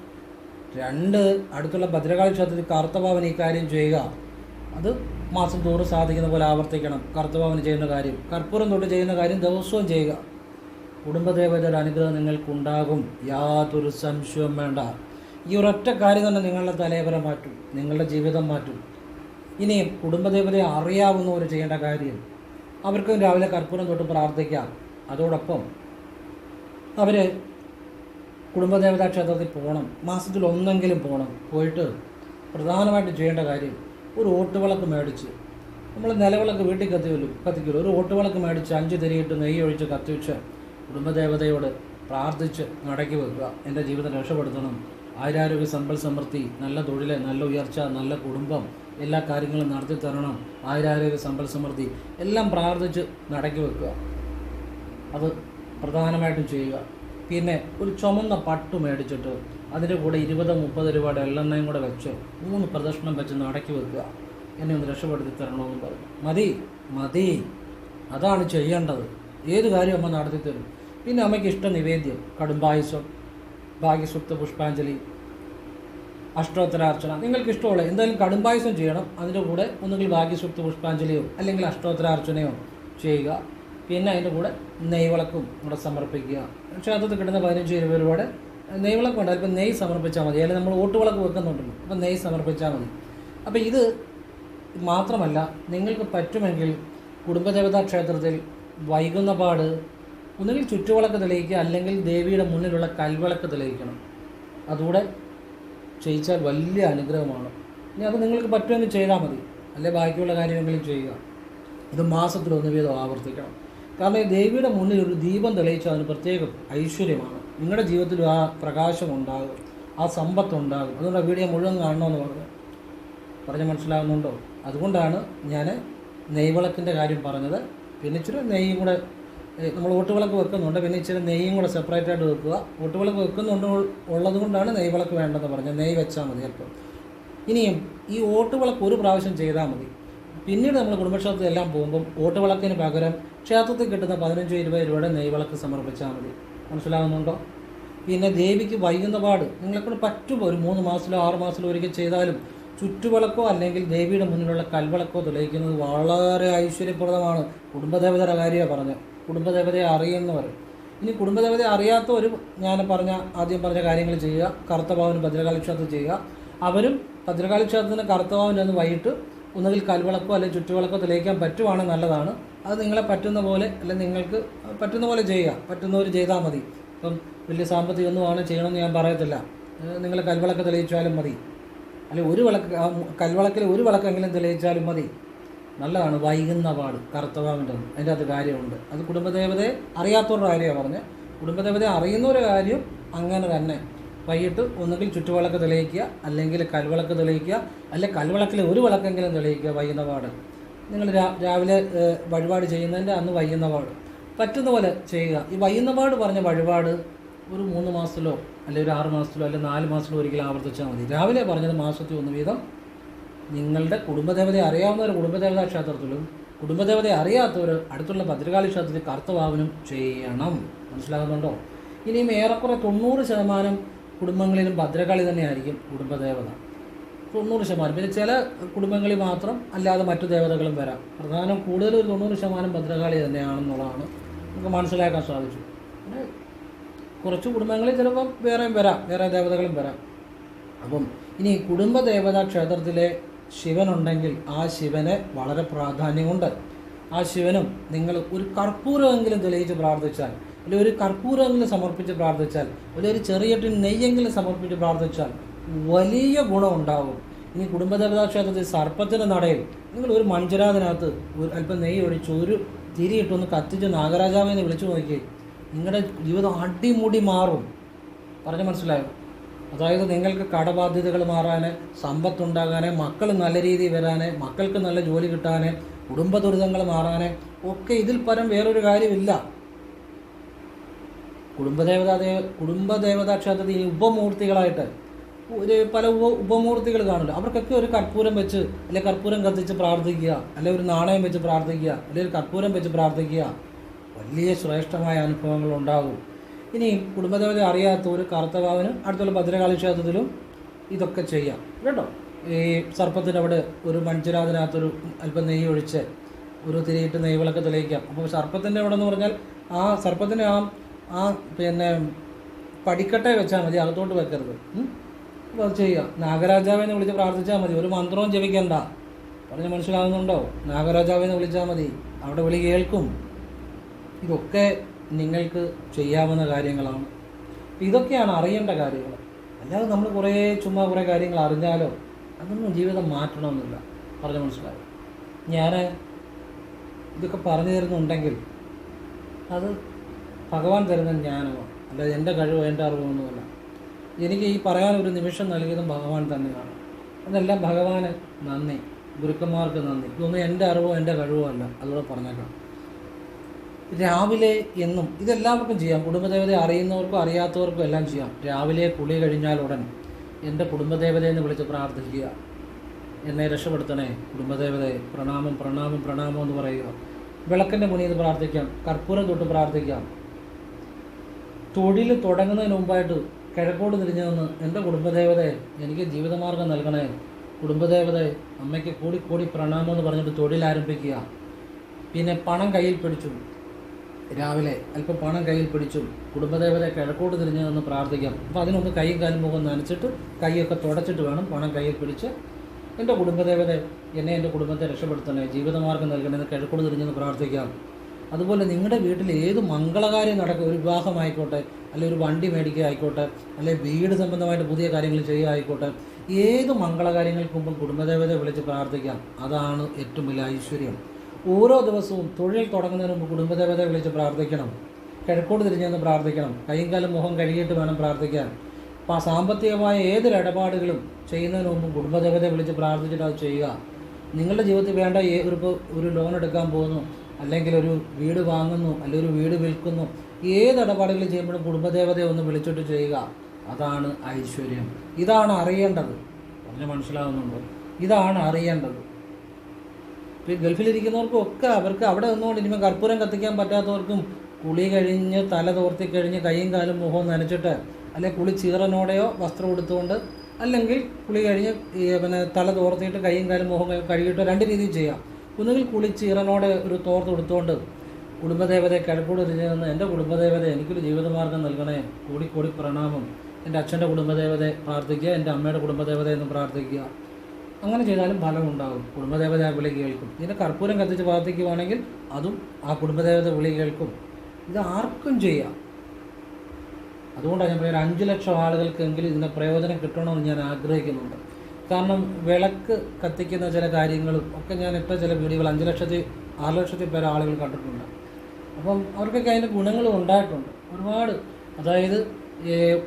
രണ്ട് അടുത്തുള്ള ഭദ്രകാളി ക്ഷേത്രത്തിൽ കറുത്തവാവിന് ഈ കാര്യം ചെയ്യുക. അത് മാസം തോറും സാധിക്കുന്ന പോലെ ആവർത്തിക്കണം. കർത്തവാവിന് ചെയ്യുന്ന കാര്യം. കർപ്പൂരം തൊട്ട് ചെയ്യുന്ന കാര്യം ദിവസവും ചെയ്യുക. കുടുംബദേവതയുടെ അനുഗ്രഹം നിങ്ങൾക്കുണ്ടാകും. യാതൊരു സംശയവും വേണ്ട. ഈ ഒരൊറ്റ കാര്യം തന്നെ നിങ്ങളുടെ തലയവര മാറ്റും. നിങ്ങളുടെ ജീവിതം മാറ്റും. ഇനിയും കുടുംബദേവതയെ അറിയാവുന്നവർ ചെയ്യേണ്ട കാര്യം അവർക്കും രാവിലെ കർപ്പൂരം തൊട്ട് പ്രാർത്ഥിക്കാം. അതോടൊപ്പം അവർ കുടുംബദേവതാ ക്ഷേത്രത്തിൽ പോകണം. മാസത്തിൽ ഒന്നെങ്കിലും പോകണം. പോയിട്ട് പ്രധാനമായിട്ട് ചെയ്യേണ്ട കാര്യം ഒരു ഓട്ടുവിളക്ക് മേടിച്ച് നമ്മൾ നിലവിളക്ക് വീട്ടിൽ കത്തിക്കുമല്ലോ കത്തിക്കുമല്ലോ ഒരു ഓട്ടുവിളക്ക് മേടിച്ച് അഞ്ച് തിരിയിട്ട് നെയ്യ് ഒഴിച്ച് കത്തിച്ച് കുടുംബദേവതയോട് പ്രാർത്ഥിച്ച് നടക്കി വെക്കുക. എന്റെ ജീവിതം രക്ഷപ്പെടുത്തണം. ആരാരോഗ്യ സമ്പൽ സമൃദ്ധി നല്ല തൊഴിൽ നല്ല ഉയർച്ച നല്ല കുടുംബം എല്ലാ കാര്യങ്ങളും നടത്തി തരണം. ആരാരോഗ്യ സമ്പൽ സമൃദ്ധി എല്ലാം പ്രാർത്ഥിച്ച് നടക്കി വെക്കുക. അത് പ്രധാനമായിട്ടും ചെയ്യുക. പിന്നെ ഒരു ചുമന്ന പട്ട് മേടിച്ചിട്ട് അതിന്റെ കൂടെ ഇരുപത് മുപ്പത് രൂപയുടെ എള്ളെണ്ണയും കൂടെ വെച്ച് മൂന്ന് പ്രദക്ഷിണം വെച്ച് നടക്കി വെക്കുക. എന്നെ ഒന്ന് രക്ഷപ്പെടുത്തി തരണമെന്ന് പറഞ്ഞു. മതി മതി. അതാണ് ചെയ്യേണ്ടത്. ഏത് കാര്യം അമ്മ നടത്തി തരും? പിന്നെ അമ്മയ്ക്ക് ഇഷ്ട നിവേദ്യം കടുംബായുസം ഭാഗ്യസുപ്ത പുഷ്പാഞ്ജലി അഷ്ടോത്തരാർച്ചന. നിങ്ങൾക്ക് ഇഷ്ടമുള്ള എന്തായാലും കടുംബായുസം ചെയ്യണം. അതിന്റെ കൂടെ ഒന്നുകിൽ ഭാഗ്യസുപ്ത പുഷ്പാഞ്ജലിയോ അല്ലെങ്കിൽ അഷ്ടോത്തരാർച്ചനയോ ചെയ്യുക. പിന്നെ അതിന്റെ കൂടെ നെയ്വിളക്കും കൂടെ സമർപ്പിക്കുക. ക്ഷേത്രത്തിൽ കിട്ടുന്ന പതിനഞ്ച് രൂപ രൂപയുടെ നെയ്വിളക്ക് ഉണ്ട് അതിപ്പോൾ നെയ്യ് സമർപ്പിച്ചാൽ മതി. അല്ലെങ്കിൽ നമ്മൾ ഓട്ടുവിളക്ക് വെക്കുന്നുണ്ടല്ലോ. അപ്പം നെയ്യ് സമർപ്പിച്ചാൽ മതി. അപ്പോൾ ഇത് മാത്രമല്ല നിങ്ങൾക്ക് പറ്റുമെങ്കിൽ കുടുംബദേവതാ ക്ഷേത്രത്തിൽ വൈകുന്ന പാട് ഒന്നുകിൽ ചുറ്റുവിളക്ക് തെളിയിക്കുക അല്ലെങ്കിൽ ദേവിയുടെ മുന്നിലുള്ള കൽവിളക്ക് തെളിയിക്കണം. അതുകൂടെ ചെയ്യിച്ചാൽ വലിയ അനുഗ്രഹമാണ്. ഇനി അത് നിങ്ങൾക്ക് പറ്റുമെങ്കിൽ ചെയ്താൽ മതി. അല്ലെ ബാക്കിയുള്ള കാര്യമെങ്കിലും ചെയ്യുക. ഇത് മാസത്തിൽ ഒന്ന് വീതം ആവർത്തിക്കണം. കാരണം ഈ ദേവിയുടെ മുന്നിൽ ഒരു ദീപം തെളിയിച്ചാൽ അതിന് പ്രത്യേക ഐശ്വര്യമാണ്. നിങ്ങളുടെ ജീവിതത്തിലും ആ പ്രകാശം ഉണ്ടാകും ആ സമ്പത്ത് ഉണ്ടാകും അതുകൊണ്ട് ആ വീഡിയോ മുഴുവൻ കാണണമെന്ന് പറഞ്ഞു. പറഞ്ഞ് മനസ്സിലാകുന്നുണ്ടോ അതുകൊണ്ടാണ് ഞാൻ നെയ്വിളക്കിന്റെ കാര്യം പറഞ്ഞത്. പിന്നെ ഇച്ചിരി നെയ്യും കൂടെ നമ്മൾ ഓട്ടുവിളക്ക് വെക്കുന്നുണ്ട്. പിന്നെ ഇച്ചിരി നെയ്യും കൂടെ സെപ്പറേറ്റ് ആയിട്ട് വെക്കുക. ഓട്ടുവിളക്ക് വെക്കുന്നുണ്ട് ഉള്ളത് കൊണ്ടാണ് നെയ്വിളക്ക് വേണ്ടതെന്ന് പറഞ്ഞത്. നെയ്യ് വെച്ചാൽ മതി അല്പം ഇനിയും ഈ ഓട്ടുവിളക്ക് ഒരു പ്രാവശ്യം ചെയ്താൽ മതി. പിന്നീട് നമ്മൾ കുടുംബക്ഷേത്രത്തിൽ എല്ലാം പോകുമ്പം ഓട്ടുവിളക്കിന് പകരം ക്ഷേത്രത്തിൽ കിട്ടുന്ന പതിനഞ്ചോ ഇരുപത് രൂപയുടെ നെയ്വിളക്ക് സമർപ്പിച്ചാൽ മതി. മനസ്സിലാകുന്നുണ്ടോ പിന്നെ ദേവിക്ക് വൈകുന്ന പാട് നിങ്ങളെക്കൊണ്ട് പറ്റുമോ? ഒരു മൂന്ന് മാസത്തിലോ ആറ് മാസത്തിലോ ഒരിക്കൽ ചെയ്താലും ചുറ്റുവിളക്കോ അല്ലെങ്കിൽ ദേവിയുടെ മുന്നിലുള്ള കൽവിളക്കോ തെളിയിക്കുന്നത് വളരെ ഐശ്വര്യപ്രദമാണ്. കുടുംബദേവതയുടെ കാര്യമാണ് പറഞ്ഞത്. കുടുംബദേവതയെ അറിയുന്നവർ ഇനി കുടുംബദേവതയെ അറിയാത്ത ഒരു ഞാൻ പറഞ്ഞ ആദ്യം പറഞ്ഞ കാര്യങ്ങൾ ചെയ്യുക. കറുത്തഭാവന് ഭദ്രകാളി ക്ഷേത്രത്തിൽ ചെയ്യുക. അവരും ഭദ്രകാളി ക്ഷേത്രത്തിന് കറുത്തഭാവന്റെ അന്ന് വൈകിട്ട് ഒന്നുകിൽ കൽവിളക്കോ അല്ലെങ്കിൽ ചുറ്റുവിളക്കോ തെളിയിക്കാൻ പറ്റുവാണെങ്കിൽ നല്ലതാണ്. അത് നിങ്ങളെ പറ്റുന്ന പോലെ അല്ലെ നിങ്ങൾക്ക് പറ്റുന്ന പോലെ ചെയ്യുക. പറ്റുന്നവർ ചെയ്താൽ മതി. ഇപ്പം വലിയ സാമ്പത്തികമൊന്നുമാണ് ചെയ്യണമെന്ന് ഞാൻ പറയത്തില്ല. നിങ്ങൾ കൽവിളക്ക് തെളിയിച്ചാലും മതി. അല്ലെ ഒരു വിളക്ക് കൽവിളക്കിൽ ഒരു വിളക്കെങ്കിലും തെളിയിച്ചാലും മതി. നല്ലതാണ്. വൈകുന്ന പാട്. കറുത്തവാമിന്റെ അതിന്റെ അകത്ത് കാര്യമുണ്ട്. അത് കുടുംബദേവതയെ അറിയാത്തവരുടെ കാര്യമാണ് പറഞ്ഞത്. കുടുംബദേവതയെ അറിയുന്ന ഒരു കാര്യം അങ്ങനെ തന്നെ. വൈകിട്ട് ഒന്നുകിൽ ചുറ്റുവിളക്ക് തെളിയിക്കുക അല്ലെങ്കിൽ കൽവിളക്ക് തെളിയിക്കുക അല്ലെങ്കിൽ കൽവിളക്കിൽ ഒരു വിളക്കെങ്കിലും തെളിയിക്കുക വൈകുന്ന പാട്. നിങ്ങൾ രാവിലെ വഴിപാട് ചെയ്യുന്നതിന്റെ അന്ന് വൈകുന്ന പാട് പറ്റുന്ന പോലെ ചെയ്യുക. ഈ വൈകുന്ന പാട് പറഞ്ഞ വഴിപാട് ഒരു മൂന്ന് മാസത്തിലോ അല്ലെങ്കിൽ ഒരു ആറ് മാസത്തിലോ അല്ലെങ്കിൽ നാല് മാസത്തിലോ ഒരിക്കലും ആവർത്തിച്ചാൽ മതി. രാവിലെ പറഞ്ഞത് മാസത്തിൽ ഒന്ന് വീതം. നിങ്ങളുടെ കുടുംബദേവതയെ അറിയാവുന്ന ഒരു കുടുംബദേവതാ ക്ഷേത്രത്തിലും കുടുംബദേവതയെ അറിയാത്തവർ അടുത്തുള്ള ഭദ്രകാളി ക്ഷേത്രത്തിൽ കർത്തഭാവനം ചെയ്യണം. മനസ്സിലാകുന്നുണ്ടോ? ഇനിയും ഏറെക്കുറെ തൊണ്ണൂറ് ശതമാനം കുടുംബങ്ങളിലും ഭദ്രകാളി തന്നെയായിരിക്കും കുടുംബദേവത. തൊണ്ണൂറ് ശതമാനം. പിന്നെ ചില കുടുംബങ്ങളിൽ മാത്രം അല്ലാതെ മറ്റു ദേവതകളും വരാം. പ്രധാനം കൂടുതൽ ഒരു തൊണ്ണൂറ് ശതമാനം ഭദ്രകാളി തന്നെയാണെന്നുള്ളതാണ് നമുക്ക് മനസ്സിലാക്കാൻ സാധിച്ചു. പിന്നെ കുറച്ച് കുടുംബങ്ങളിൽ ചിലപ്പം വേറെയും വരാം വേറെ ദേവതകളും വരാം. അപ്പം ഇനി കുടുംബ കുടുംബദേവതാ ക്ഷേത്രത്തിലെ ശിവനുണ്ടെങ്കിൽ ആ ശിവന് വളരെ പ്രാധാന്യമുണ്ട്. ആ ശിവനും നിങ്ങൾ ഒരു കർപ്പൂരമെങ്കിലും തെളിയിച്ച് പ്രാർത്ഥിച്ചാൽ അല്ലെങ്കിൽ ഒരു കർപ്പൂരമെങ്കിലും സമർപ്പിച്ച് പ്രാർത്ഥിച്ചാൽ അല്ലെങ്കിൽ ഒരു ചെറിയ നെയ്യെങ്കിലും സമർപ്പിച്ച് പ്രാർത്ഥിച്ചാൽ വലിയ ഗുണം ഉണ്ടാവും ഇനി കുടുംബദേവതാ ക്ഷേത്രത്തിൽ സർപ്പത്തിന്റെ നടയിൽ നിങ്ങൾ ഒരു മൺചിരാതിനകത്ത് ഒരു അല്പം നെയ്യ് ഒഴിച്ച് ഒരു തിരിയിട്ടൊന്ന് കത്തിച്ച് നാഗരാജാവിനെ വിളിച്ചു നോക്കിയേ. നിങ്ങളുടെ ജീവിതം അടിമുടി മാറും. പറഞ്ഞു മനസ്സിലായോ? അതായത് നിങ്ങൾക്ക് കടബാധ്യതകൾ മാറാൻ സമ്പത്തുണ്ടാകാൻ മക്കൾ നല്ല രീതിയിൽ വരാൻ മക്കൾക്ക് നല്ല ജോലി കിട്ടാൻ കുടുംബ ദുരിതങ്ങൾ മാറാൻ ഒക്കെ ഇതിൽ പരം വേറൊരു കാര്യമില്ല. കുടുംബദേവതാ ദേവ കുടുംബദേവതാ ക്ഷേത്രത്തിൽ ഉപമൂർത്തികളായിട്ട് ഒരു പല ഉപ ഉപമൂർത്തികൾ കാണില്ല അവർക്കൊക്കെ ഒരു കർപ്പൂരം വെച്ച് അല്ലെ കർപ്പൂരം കത്തിച്ച് പ്രാർത്ഥിക്കുക അല്ലെ ഒരു നാണയം വെച്ച് പ്രാർത്ഥിക്കുക അല്ലെ ഒരു കർപ്പൂരം വെച്ച് പ്രാർത്ഥിക്കുക. വലിയ ശ്രേഷ്ഠമായ അനുഭവങ്ങൾ ഉണ്ടാകും. ഇനി കുടുംബദേവത അറിയാത്ത ഒരു കറുത്തവാവിന് അടുത്തുള്ള ഭദ്രകാളി ക്ഷേത്രത്തിലും ഇതൊക്കെ ചെയ്യാം. കേട്ടോ? ഈ സർപ്പത്തിന്റെ അവിടെ ഒരു മൺചിരാതിനകത്തൊരു അല്പം നെയ്യ് ഒഴിച്ച് ഒരു തിരിയിട്ട് നെയ്വിളൊക്കെ തെളിയിക്കാം. അപ്പോൾ സർപ്പത്തിന്റെ അവിടെ എന്ന് പറഞ്ഞാൽ ആ സർപ്പത്തിന്റെ ആ ആ പിന്നെ പടിക്കട്ടെ വെച്ചാൽ മതി അകത്തോട്ട് വെക്കരുത്. ചെയ്യുക നാഗരാജാവിനെ വിളിച്ച് പ്രാർത്ഥിച്ചാൽ മതി. ഒരു മന്ത്രവും ജപിക്കണ്ട. പറഞ്ഞ് മനസ്സിലാകുന്നുണ്ടോ നാഗരാജാവിനെ വിളിച്ചാൽ മതി. അവിടെ വിളി കേൾക്കും. ഇതൊക്കെ നിങ്ങൾക്ക് ചെയ്യാവുന്ന കാര്യങ്ങളാണ്. ഇതൊക്കെയാണ് അറിയേണ്ട കാര്യങ്ങൾ. അല്ലാതെ നമ്മൾ കുറേ ചുമ്മാ കുറേ കാര്യങ്ങൾ അറിഞ്ഞാലോ അതൊന്നും ജീവിതം മാറ്റണമെന്നില്ല. പറഞ്ഞ് മനസ്സിലായി? ഞാൻ ഇതൊക്കെ പറഞ്ഞു തരുന്നുണ്ടെങ്കിൽ അത് ഭഗവാൻ തരുന്ന ജ്ഞാനമാണ്. അല്ലാതെ എന്റെ കഴിവ് എന്റെ അറിവൊന്നുമല്ല എനിക്ക് ഈ പറയാൻ ഒരു നിമിഷം നൽകിയതും ഭഗവാൻ തന്നെയാണ്. അതെല്ലാം ഭഗവാന് നന്ദി. ഗുരുക്കന്മാർക്ക് നന്ദി. ഇതൊന്നും എന്റെ അറിവോ എന്റെ കഴിവോ അല്ല. അതുകൂടെ പറഞ്ഞേക്കാം. രാവിലെ എന്നും ഇതെല്ലാവർക്കും ചെയ്യാം. കുടുംബദേവതയെ അറിയുന്നവർക്കും അറിയാത്തവർക്കും എല്ലാം ചെയ്യാം. രാവിലെ കുളി കഴിഞ്ഞാൽ ഉടൻ എന്റെ കുടുംബദേവതയെന്ന് വിളിച്ച് പ്രാർത്ഥിക്കുക. എന്നെ രക്ഷപ്പെടുത്തണേ കുടുംബദേവതയെ. പ്രണാമം പ്രണാമം പ്രണാമം എന്ന് പറയുക. വിളക്കിന്റെ നിന്ന് പ്രാർത്ഥിക്കാം. കർപ്പൂരം തൊട്ട് പ്രാർത്ഥിക്കാം. തൊഴിൽ തുടങ്ങുന്നതിന് മുമ്പായിട്ട് കിഴക്കോട് തിരിഞ്ഞു നിന്ന് എന്റെ കുടുംബദേവതയെ എനിക്ക് ജീവിതമാർഗം നൽകണേ. കുടുംബദേവതയെ അമ്മയ്ക്ക് കൂടി കൂടി പ്രണാമം എന്ന് പറഞ്ഞിട്ട് തൊഴിൽ ആരംഭിക്കുക. പിന്നെ പണം കയ്യിൽ പിടിച്ചു. രാവിലെ അല്പം പണം കയ്യിൽ പിടിച്ചു. കുടുംബദേവതയെ കിഴക്കോട്ട് തിരിഞ്ഞു നിന്ന് പ്രാർത്ഥിക്കാം. അപ്പോൾ അതിനൊന്ന് കൈയും കാലും മുഖം നനച്ചിട്ട് കൈയൊക്കെ തുടച്ചിട്ട് വേണം പണം കയ്യിൽ പിടിച്ച്. എന്റെ കുടുംബദേവത എന്നെ എന്റെ കുടുംബത്തെ രക്ഷപ്പെടുത്തണേ. ജീവിതമാർഗം നൽകണേ കിഴക്കോട് തിരിഞ്ഞെന്ന് പ്രാർത്ഥിക്കാം. അതുപോലെ നിങ്ങളുടെ വീട്ടിൽ ഏത് മംഗളകാര്യം നടക്കും ഒരു വിവാഹമായിക്കോട്ടെ അല്ലെങ്കിൽ ഒരു വണ്ടി മേടിക്കുക ആയിക്കോട്ടെ അല്ലെങ്കിൽ വീട് സംബന്ധമായിട്ട് പുതിയ കാര്യങ്ങൾ ചെയ്യുക ആയിക്കോട്ടെ ഏത് മംഗളകാര്യങ്ങൾക്ക് മുമ്പും കുടുംബദേവതയെ വിളിച്ച് പ്രാർത്ഥിക്കാം അതാണ് ഏറ്റവും വലിയ ഐശ്വര്യം. ഓരോ ദിവസവും തൊഴിൽ തുടങ്ങുന്നതിന് മുമ്പ് കുടുംബദേവതയെ വിളിച്ച് പ്രാർത്ഥിക്കണം. കിഴക്കോട് തിരിഞ്ഞെന്ന് പ്രാർത്ഥിക്കണം. കൈയും കാലും മുഖം കഴുകിയിട്ട് വേണം പ്രാർത്ഥിക്കാൻ. അപ്പോൾ സാമ്പത്തികമായ ഏതൊരു ഇടപാടുകളും ചെയ്യുന്നതിന് മുമ്പ് കുടുംബദേവതയെ വിളിച്ച് പ്രാർത്ഥിച്ചിട്ട് അത് ചെയ്യുക. നിങ്ങളുടെ ജീവിതത്തിൽ വേണ്ട ഒരു ഒരു ലോൺ എടുക്കാൻ പോകുന്നു. അല്ലെങ്കിൽ ഒരു വീട് വാങ്ങുന്നു അല്ലെങ്കിൽ ഒരു വീട് വിൽക്കുന്നു ഏത് ഇടപാടുകൾ ചെയ്യുമ്പോഴും കുടുംബദേവതയെ ഒന്ന് വിളിച്ചിട്ട് ചെയ്യുക അതാണ് ഐശ്വര്യം. ഇതാണ് അറിയേണ്ടത്. പറഞ്ഞ് മനസ്സിലാവുന്നുണ്ടോ? ഇതാണ് അറിയേണ്ടത്. ഇപ്പോൾ ഈ ഗൾഫിലിരിക്കുന്നവർക്കും ഒക്കെ അവർക്ക് അവിടെ നിന്നുകൊണ്ട് ഇനിമേ കർപ്പൂരം കത്തിക്കാൻ പറ്റാത്തവർക്കും കുളി കഴിഞ്ഞ് തല തോർത്തി കഴിഞ്ഞ് കൈയും കാലും മുഖവും നനച്ചിട്ട് അല്ലെങ്കിൽ കുളി ചീറനോടെയോ വസ്ത്രം എടുത്തുകൊണ്ട് അല്ലെങ്കിൽ കുളി കഴിഞ്ഞ് പിന്നെ തല തോർത്തിയിട്ട് കൈയും കാലും മുഖം കഴുകിയിട്ടോ രണ്ട് രീതിയിൽ ചെയ്യാം. ഒന്നുകിൽ കുളി ചീറനോടെ ഒരു തോർത്ത് കൊടുത്തുകൊണ്ട് കുടുംബദേവതയെ കിഴക്കൂട് തിരിഞ്ഞെന്ന് എന്റെ കുടുംബദേവത എനിക്കൊരു ജീവിതമാർഗം നൽകണേ. കൂടി കൂടി പ്രണാമം. എന്റെ അച്ഛന്റെ കുടുംബദേവതയെ പ്രാർത്ഥിക്കുക എന്റെ അമ്മയുടെ കുടുംബദേവതയെ എന്ന് പ്രാർത്ഥിക്കുക. അങ്ങനെ ചെയ്താലും ഫലം ഉണ്ടാകും. കുടുംബദേവത ആ വിളി കേൾക്കും. ഇതിന്റെ കർപ്പൂരം കത്തിച്ച് പ്രാർത്ഥിക്കുകയാണെങ്കിൽ അതും ആ കുടുംബദേവത വിളി കേൾക്കും. ഇത് ആർക്കും ചെയ്യാം. അതുകൊണ്ടാണ് ഞാൻ പറയുന്നത് അഞ്ച് ലക്ഷം ആളുകൾക്കെങ്കിലും ഇതിന്റെ പ്രയോജനം കിട്ടണമെന്ന് ഞാൻ ആഗ്രഹിക്കുന്നുണ്ട്. കാരണം വിളക്ക് കത്തിക്കുന്ന ചില കാര്യങ്ങളും ഒക്കെ ഞാൻ ഇട്ട ചില വീഡിയോകൾ അഞ്ച് ലക്ഷത്തി ആറ് ലക്ഷത്തി പേരെ ആളുകൾ കണ്ടിട്ടുണ്ട്. അപ്പം അവർക്കൊക്കെ അതിന്റെ ഗുണങ്ങളും ഉണ്ടായിട്ടുണ്ട്. ഒരുപാട്. അതായത്